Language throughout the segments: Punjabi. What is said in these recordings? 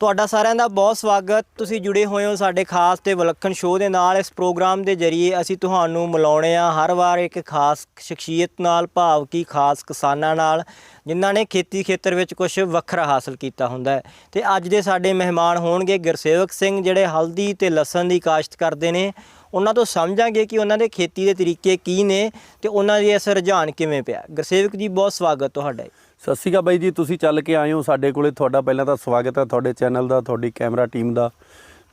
ਤੁਹਾਡਾ ਸਾਰਿਆਂ ਦਾ ਬਹੁਤ ਸਵਾਗਤ। ਤੁਸੀਂ ਜੁੜੇ ਹੋਏ ਹੋ ਸਾਡੇ ਖਾਸ ਤੇ ਵਿਲੱਖਣ ਸ਼ੋਅ ਦੇ ਨਾਲ। ਇਸ ਪ੍ਰੋਗਰਾਮ ਦੇ ਜ਼ਰੀਏ ਅਸੀਂ ਤੁਹਾਨੂੰ ਮਿਲਾਉਣੇ ਆ ਹਰ ਵਾਰ ਇੱਕ ਖਾਸ ਸ਼ਖਸੀਅਤ ਨਾਲ, ਭਾਵ ਕੀ ਖਾਸ ਕਿਸਾਨਾਂ ਨਾਲ, ਜਿਨ੍ਹਾਂ ਨੇ ਖੇਤੀ ਖੇਤਰ ਵਿੱਚ ਕੁਝ ਵੱਖਰਾ ਹਾਸਲ ਕੀਤਾ ਹੁੰਦਾ ਹੈ। ਤੇ ਅੱਜ ਦੇ ਸਾਡੇ ਮਹਿਮਾਨ ਹੋਣਗੇ ਗੁਰਸੇਵਕ ਸਿੰਘ, ਜਿਹੜੇ ਹਲਦੀ ਤੇ ਲਸਣ ਦੀ ਕਾਸ਼ਤ ਕਰਦੇ ਨੇ। ਉਹਨਾਂ ਤੋਂ ਸਮਝਾਂਗੇ ਕਿ ਉਹਨਾਂ ਦੇ ਖੇਤੀ ਦੇ ਤਰੀਕੇ ਕੀ ਨੇ ਤੇ ਉਹਨਾਂ ਦੀ ਇਸ ਰੁਝਾਨ ਕਿਵੇਂ ਪਿਆ। ਗੁਰਸੇਵਕ ਜੀ, ਬਹੁਤ ਸਵਾਗਤ ਤੁਹਾਡਾ ਜੀ। ਸਤਿ ਸ਼੍ਰੀ ਅਕਾਲ ਬਾਈ ਜੀ ਤੁਸੀਂ ਚੱਲ ਕੇ ਆਏ ਹੋ ਸਾਡੇ ਕੋਲੇ। ਤੁਹਾਡਾ ਪਹਿਲਾਂ ਤਾਂ ਸਵਾਗਤ ਹੈ ਤੁਹਾਡੇ ਚੈਨਲ ਦਾ ਤੁਹਾਡੀ ਕੈਮਰਾ ਟੀਮ ਦਾ।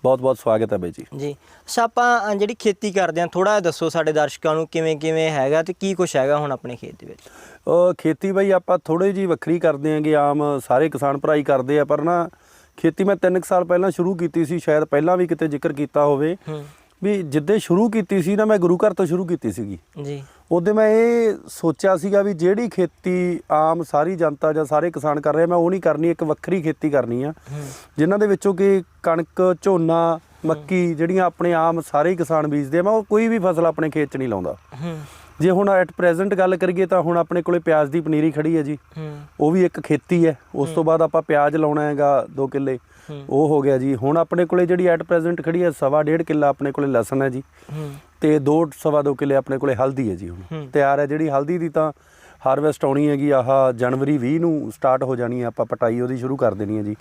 ਬਹੁਤ ਬਹੁਤ ਸਵਾਗਤ ਹੈ ਬਾਈ ਜੀ। ਜੀ। ਅੱਛਾ ਆਪਾਂ ਜਿਹੜੀ ਖੇਤੀ ਕਰਦੇ ਹਾਂ ਥੋੜਾ ਦੱਸੋ ਸਾਡੇ ਦਰਸ਼ਕਾਂ ਨੂੰ ਕਿਵੇਂ ਕਿਵੇਂ ਹੈਗਾ ਤੇ ਕੀ ਕੁਝ ਹੈਗਾ ਹੁਣ ਆਪਣੇ ਖੇਤ ਦੇ ਵਿੱਚ? ਅਹ ਖੇਤੀ ਬਾਈ ਆਪਾਂ ਥੋੜੀ ਜੀ ਵੱਖਰੀ ਕਰਦੇ ਆਂਗੇ ਆਮ ਸਾਰੇ ਕਿਸਾਨ ਭਰਾ ਹੀ ਕਰਦੇ ਆ ਪਰ ਨਾ ਖੇਤੀ ਮੈਂ 3 ਸਾਲ ਪਹਿਲਾਂ ਸ਼ੁਰੂ ਕੀਤੀ ਸੀ ਸ਼ਾਇਦ ਪਹਿਲਾਂ ਵੀ ਕਿਤੇ ਜ਼ਿਕਰ ਕੀਤਾ ਹੋਵੇ। ਵੀ ਜਿੱਦੇ ਸ਼ੁਰੂ ਕੀਤੀ ਸੀ ਨਾ ਮੈਂ ਗੁਰੂ ਘਰ ਤੋਂ ਸ਼ੁਰੂ ਕੀਤੀ ਸੀਗੀ। ਜੀ। ਉਹਦੇ ਮੈਂ ਇਹ ਸੋਚਿਆ ਸੀਗਾ ਵੀ ਜਿਹੜੀ ਖੇਤੀ ਆਮ ਸਾਰੀ ਜਨਤਾ ਜਾਂ ਸਾਰੇ ਕਿਸਾਨ ਕਰ ਰਹੇ ਮੈਂ ਉਹ ਨਹੀਂ ਕਰਨੀ ਇੱਕ ਵੱਖਰੀ ਖੇਤੀ ਕਰਨੀ ਆ। ਜਿਨ੍ਹਾਂ ਦੇ ਵਿੱਚੋਂ ਕਿ ਕਣਕ ਝੋਨਾ ਮੱਕੀ ਜਿਹੜੀਆਂ ਆਪਣੇ ਆਮ ਸਾਰੇ ਕਿਸਾਨ ਬੀਜਦੇ ਆ ਮੈਂ ਉਹ ਕੋਈ ਵੀ ਫਸਲ ਆਪਣੇ ਖੇਤ 'ਚ ਨਹੀਂ ਲਾਉਂਦਾ। ਜੇ ਹੁਣ ਐਟ ਪ੍ਰੈਜ਼ੈਂਟ ਗੱਲ ਕਰੀਏ ਤਾਂ ਹੁਣ ਆਪਣੇ ਕੋਲੇ ਪਿਆਜ਼ ਦੀ ਪਨੀਰੀ ਖੜੀ ਹੈ ਜੀ। ਉਹ ਵੀ ਇੱਕ ਖੇਤੀ ਹੈ ਉਸ ਤੋਂ ਬਾਅਦ ਆਪਾਂ ਪਿਆਜ਼ ਲਾਉਣਾ ਹੈਗਾ 2 ਕਿੱਲੇ। ਉਹ ਹੋ ਗਿਆ ਜੀ। ਹੁਣ ਆਪਣੇ ਕੋਲੇ ਜਿਹੜੀ ਐਟ ਪ੍ਰੈਜ਼ੈਂਟ ਖੜੀ ਹੈ ਸਵਾ ਡੇਢ ਕਿੱਲਾ ਆਪਣੇ ਕੋਲੇ ਲਸਣ ਹੈ ਜੀ। ਤੇ ਦੋ ਸਵਾ ਦੋ ਕਿੱਲੇ ਆਪਣੇ ਕੋਲੇ ਹਲਦੀ ਹੈ ਜੀ ਹੁਣ। ਤਿਆਰ ਹੈ ਜਿਹੜੀ ਹਲਦੀ ਦੀ ਤਾਂ ਹਾਰਵੈਸਟ ਆਉਣੀ ਹੈਗੀ ਆਹ ਜਨਵਰੀ 20 ਨੂੰ ਸਟਾਰਟ ਹੋ ਜਾਣੀ ਹੈ ਆਪਾਂ ਪਟਾਈ ਉਹਦੀ ਸ਼ੁਰੂ ਕਰ ਦੇਣੀ ਹੈ ਜੀ।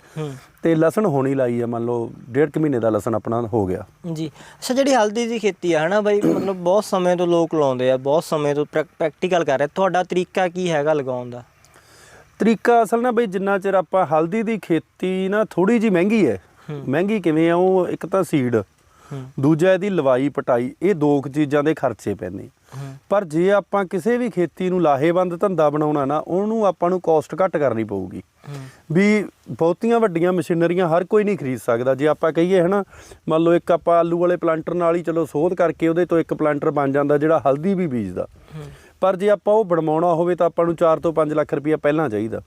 ਤੇ ਲਸਣ ਹੋਣੀ ਲਾਈ ਹੈ ਮੰਨ ਲਓ ਡੇਢ ਕੁ ਮਹੀਨੇ ਦਾ ਲਸਣ ਆਪਣਾ ਹੋ ਗਿਆ। ਜੀ। ਅੱਛਾ ਜਿਹੜੀ ਹਲਦੀ ਦੀ ਖੇਤੀ ਆ ਹਨਾ ਬਾਈ ਮਤਲਬ ਬਹੁਤ ਸਮੇਂ ਤੋਂ ਲੋਕ ਲਾਉਂਦੇ ਆ ਬਹੁਤ ਸਮੇਂ ਤੋਂ ਪ੍ਰੈਕਟੀਕਲ ਕਰ ਰਹੇ। ਤੁਹਾਡਾ ਤਰੀਕਾ ਕੀ ਹੈਗਾ ਲਗਾਉਣ ਦਾ? ਤਰੀਕਾ ਅਸਲ ਨਾ ਬਈ ਜਿੰਨਾ ਚਿਰ ਆਪਾਂ ਹਲਦੀ ਦੀ ਖੇਤੀ ਨਾ ਥੋੜੀ ਜੀ ਮਹਿੰਗੀ ਹੈ। ਮਹਿੰਗੀ ਕਿਵੇਂ ਆ ਉਹ ਇੱਕ ਤਾਂ ਸੀਡ ਦੂਜਾ ਇਹਦੀ ਲਵਾਈ ਪਟਾਈ ਇਹ ਦੋ ਚੀਜ਼ਾਂ ਦੇ ਖਰਚੇ ਪੈਂਦੇ। ਪਰ ਜੇ ਆਪਾਂ ਕਿਸੇ ਵੀ ਖੇਤੀ ਨੂੰ ਲਾਹੇਵੰਦ ਧੰਦਾ ਬਣਾਉਣਾ ਨਾ ਉਹਨੂੰ ਆਪਾਂ ਨੂੰ ਕਾਸਟ ਘੱਟ ਕਰਨੀ ਪਊਗੀ। ਵੀ ਬਹੁਤੀਆਂ ਵੱਡੀਆਂ ਮਸ਼ੀਨਰੀਆਂ ਹਰ ਕੋਈ ਨਹੀਂ ਖਰੀਦ ਸਕਦਾ। ਜੇ ਆਪਾਂ ਕਹੀਏ ਹਨਾ ਮੰਨ ਲਓ ਇੱਕ ਆਪਾਂ ਆਲੂ ਵਾਲੇ ਪਲਾਂਟਰ ਨਾਲ ਹੀ ਚਲੋ ਸੋਧ ਕਰਕੇ ਉਹਦੇ ਤੋਂ ਇੱਕ ਪਲਾਂਟਰ ਬਣ ਜਾਂਦਾ ਜਿਹੜਾ ਹਲਦੀ ਵੀ ਬੀਜਦਾ। ਪਰ ਜੇ ਆਪਾਂ ਉਹ ਬਣਵਾਉਣਾ ਹੋਵੇ ਤਾਂ ਆਪਾਂ ਨੂੰ 4 ਤੋਂ 5 ਲੱਖ ਰੁਪਇਆ ਪਹਿਲਾਂ ਚਾਹੀਦਾ।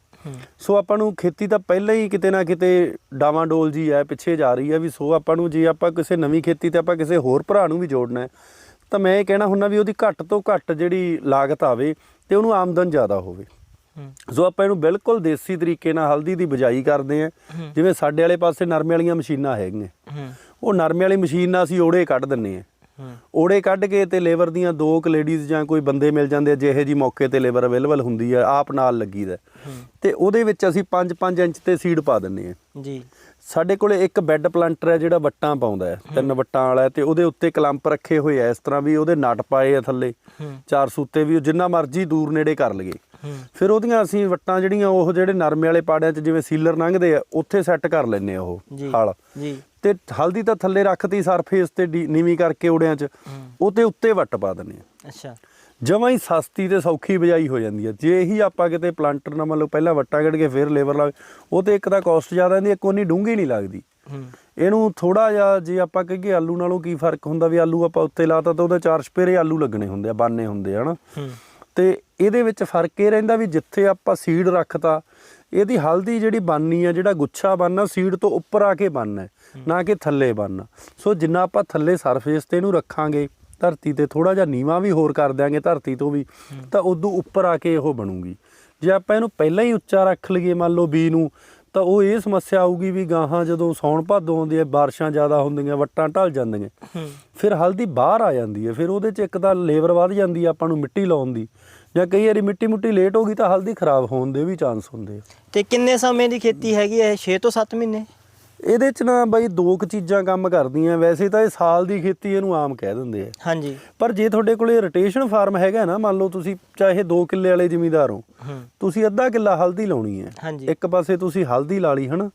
ਸੋ ਆਪਾਂ ਨੂੰ ਖੇਤੀ ਤਾਂ ਪਹਿਲਾਂ ਹੀ ਕਿਤੇ ਨਾ ਕਿਤੇ ਡਾਵਾਂਡੋਲ ਜੀ ਹੈ ਪਿੱਛੇ ਜਾ ਰਹੀ ਹੈ ਵੀ ਸੋ ਆਪਾਂ ਨੂੰ ਜੇ ਆਪਾਂ ਕਿਸੇ ਨਵੀਂ ਖੇਤੀ ਤੇ ਆਪਾਂ ਕਿਸੇ ਹੋਰ ਭਰਾ ਨੂੰ ਵੀ ਜੋੜਨਾ ਹੈ ਤਾਂ ਮੈਂ ਇਹ ਕਹਿਣਾ ਹੁੰਦਾ ਵੀ ਉਹਦੀ ਘੱਟ ਤੋਂ ਘੱਟ ਜਿਹੜੀ ਲਾਗਤ ਆਵੇ ਤੇ ਉਹਨੂੰ ਆਮਦਨ ਜ਼ਿਆਦਾ ਹੋਵੇ। ਸੋ ਆਪਾਂ ਇਹਨੂੰ ਬਿਲਕੁਲ ਦੇਸੀ ਤਰੀਕੇ ਨਾਲ ਹਲਦੀ ਦੀ ਬਿਜਾਈ ਕਰਦੇ ਆ। ਜਿਵੇਂ ਸਾਡੇ ਵਾਲੇ ਪਾਸੇ ਨਰਮੇ ਵਾਲੀਆਂ ਮਸ਼ੀਨਾਂ ਹੈਗੀਆਂ। ਉਹ ਨਰਮੇ ਵਾਲੀ ਮਸ਼ੀਨ ਨਾਲ ਅਸੀਂ ਓੜੇ ਕੱਢ ਦਿੰਨੇ ਆ ਓੜੇ ਕੱਢ ਕੇ ਤੇ ਲੇਬਰ ਦੀਆਂ ਦੋ ਕੁ ਲੇਡੀਜ਼ ਜਾਂ ਕੋਈ ਬੰਦੇ ਮਿਲ ਜਾਂਦੇ ਜਿਹੇ ਜੀ ਮੌਕੇ ਤੇ ਲੇਬਰ ਅਵੇਲੇਬਲ ਹੁੰਦੀ ਆ ਆਪ ਨਾਲ ਲੱਗੀਦਾ ਤੇ ਉਹਦੇ ਵਿੱਚ ਅਸੀਂ 5-5 ਇੰਚ ਤੇ ਸੀਡ ਪਾ ਦਿੰਨੇ ਆ। ਜੀ। ਸਾਡੇ ਕੋਲੇ ਇੱਕ ਬੈੱਡ ਪਲਾਂਟਰ ਹੈ ਜਿਹੜਾ ਵੱਟਾਂ ਪਾਉਂਦਾ ਹੈ ਤਿੰਨ ਵੱਟਾਂ ਵਾਲਾ ਹੈ ਤੇ ਉਹਦੇ ਉੱਤੇ ਕਲੰਪ ਰੱਖੇ ਹੋਏ ਆ ਇਸ ਤਰ੍ਹਾਂ ਵੀ ਉਹਦੇ ਨਟ ਪਾਏ ਆ ਥੱਲੇ ਚਾਰ ਸੂਤੇ ਵੀ ਜਿੰਨਾ ਮਰਜ਼ੀ ਦੂਰ ਨੇੜੇ ਕਰ ਲਈਏ। ਹੂੰ। ਫਿਰ ਉਹਦੀਆਂ ਅਸੀਂ ਵੱਟਾਂ ਜਿਹੜੀਆਂ ਉਹ ਜਿਹੜੇ ਨਰਮੇ ਵਾਲੇ ਪਾੜਿਆਂ 'ਚ ਜਿਵੇਂ ਸੀਲਰ ਲੰਘਦੇ ਆ ਉੱਥੇ ਸੈੱਟ ਕਰ ਲੈਨੇ ਆ ਉਹ ਹਲ। ਜੀ। ਤੇ ਹਲਦੀ ਤਾਂ ਥੱਲੇ ਰੱਖਤੀ ਸਰਫੇਸ ਤੇ ਨੀਵੀਂ ਕਰਕੇ ਉੜਿਆਂ 'ਚ। ਹੂੰ। ਉਹ ਤੇ ਉੱਤੇ ਵੱਟ ਪਾ ਦਿੰਨੇ ਆ। ਅੱਛਾ। ਜਮਾਂ ਹੀ ਸਸਤੀ ਤੇ ਸੌਖੀ ਬਜਾਈ ਹੋ ਜਾਂਦੀ ਹੈ ਜੇ ਇਹੀ ਆਪਾਂ ਕਿਤੇ ਪਲਾਂਟਰ ਨਾਲ ਮਤਲਬ ਪਹਿਲਾਂ ਵੱਟਾਂ ਕੱਢ ਕੇ ਫਿਰ ਲੇਬਰ ਲਾ ਉਹ ਤੇ ਇੱਕ ਤਾਂ ਕਾਸਟ ਜ਼ਿਆਦਾ ਹੁੰਦੀ ਇੱਕ ਉਨੀ ਡੂੰਘੀ ਨਹੀਂ ਲੱਗਦੀ। ਹੂੰ। ਇਹਨੂੰ ਥੋੜਾ ਜਿਹਾ ਜੇ ਆਪਾਂ ਕਹੀਏ ਆਲੂ ਨਾਲੋਂ ਕੀ ਫ਼ਰਕ ਹੁੰਦਾ ਵੀ ਆਲੂ ਆਪਾਂ ਉੱਤੇ ਲਾਤਾ ਤਾਂ ਉਹਦੇ ਚਾਰ ਸਪੇਰੇ ਆਲੂ ਲੱਗਣੇ ਹੁੰਦੇ ਆ ਬਾਨੇ ਹੁੰਦੇ ਆ ਹਨਾ। ਹੂੰ। ਤੇ ਇਹਦੇ ਵਿੱਚ ਫ਼ਰਕ ਇਹ ਰਹਿੰਦਾ ਵੀ ਜਿੱਥੇ ਆਪਾਂ ਸੀਡ ਰੱਖਤਾ ਇਹਦੀ ਹਲਦੀ ਜਿਹੜੀ ਬਾਨੀ ਆ ਜਿਹੜਾ ਗੁੱਛਾ ਬਣਨਾ ਸੀਡ ਤੋਂ ਉੱਪਰ ਆ ਕੇ ਬਣਨਾ ਨਾ ਕਿ ਥੱਲੇ ਬਣਨਾ। ਸੋ ਜਿੰਨਾ ਆਪਾਂ ਥੱਲੇ ਸਰਫੇਸ ਤੇ ਇਹਨੂੰ ਰੱਖਾਂਗੇ ਧਰਤੀ ਤੇ ਥੋੜਾ ਜਿਹਾ ਨੀਵਾਂ ਵੀ ਹੋਰ ਕਰ ਦਿਆਂਗੇ ਧਰਤੀ ਤੋਂ ਵੀ ਤਾਂ ਉਦੋਂ ਉੱਪਰ ਆ ਕੇ ਉਹ ਬਣੂਗੀ। ਜੇ ਆਪਾਂ ਇਹਨੂੰ ਪਹਿਲਾਂ ਹੀ ਉੱਚਾ ਰੱਖ ਲਈਏ ਮੰਨ ਲਓ ਬੀ ਨੂੰ ਤਾਂ ਉਹ ਇਹ ਸਮੱਸਿਆ ਆਊਗੀ ਵੀ ਗਾਹਾਂ ਜਦੋਂ ਸੌਣ ਭਾਦੋਂ ਆਉਂਦੀ ਹੈ ਬਾਰਿਸ਼ਾਂ ਜ਼ਿਆਦਾ ਹੁੰਦੀਆਂ ਵੱਟਾਂ ਢਲ ਜਾਂਦੀਆਂ। ਫਿਰ ਹਲਦੀ ਬਾਹਰ ਆ ਜਾਂਦੀ ਹੈ ਫਿਰ ਉਹਦੇ 'ਚ ਇੱਕ ਤਾਂ ਲੇਬਰ ਵੱਧ ਜਾਂਦੀ ਹੈ ਆਪਾਂ ਨੂੰ ਮਿੱਟੀ ਲਾਉਣ ਦੀ। ਜਾਂ ਕਈ ਵਾਰੀ ਮਿੱਟੀ ਮੁੱਟੀ ਲੇਟ ਹੋ ਗਈ ਤਾਂ ਹਲਦੀ ਖਰਾਬ ਹੋਣ ਦੇ ਵੀ ਚਾਂਸ ਹੁੰਦੇ ਆ। ਤੇ ਕਿੰਨੇ ਸਮੇਂ ਦੀ ਖੇਤੀ ਹੈਗੀ ਹੈ 6 ਤੋਂ 7 ਮਹੀਨੇ? ਇਹਦੇ 'ਚ ਨਾ ਬਾਈ ਦੋ ਕੁ ਚੀਜ਼ਾਂ ਕੰਮ ਕਰਦੀਆਂ ਵੈਸੇ ਤਾਂ ਇਹ ਸਾਲ ਦੀ ਖੇਤੀ ਇਹਨੂੰ ਆਮ ਕਹਿ ਦਿੰਦੇ ਆ। ਹਾਂਜੀ। ਪਰ ਜੇ ਤੁਹਾਡੇ ਕੋਲੇ ਰੋਟੇਸ਼ਨ ਫਾਰਮ ਹੈਗਾ ਨਾ ਮੰਨ ਲਓ ਤੁਸੀਂ ਚਾਹੇ 2 ਕਿੱਲੇ ਵਾਲੇ ਜ਼ਿਮੀਂਦਾਰ ਹੋ ਤੁਸੀਂ ਅੱਧਾ ਕਿੱਲਾ ਹਲਦੀ ਲਾਉਣੀ ਹੈ। ਇੱਕ ਪਾਸੇ ਤੁਸੀਂ ਹਲਦੀ ਲਾ ਲਈ ਹਨਾ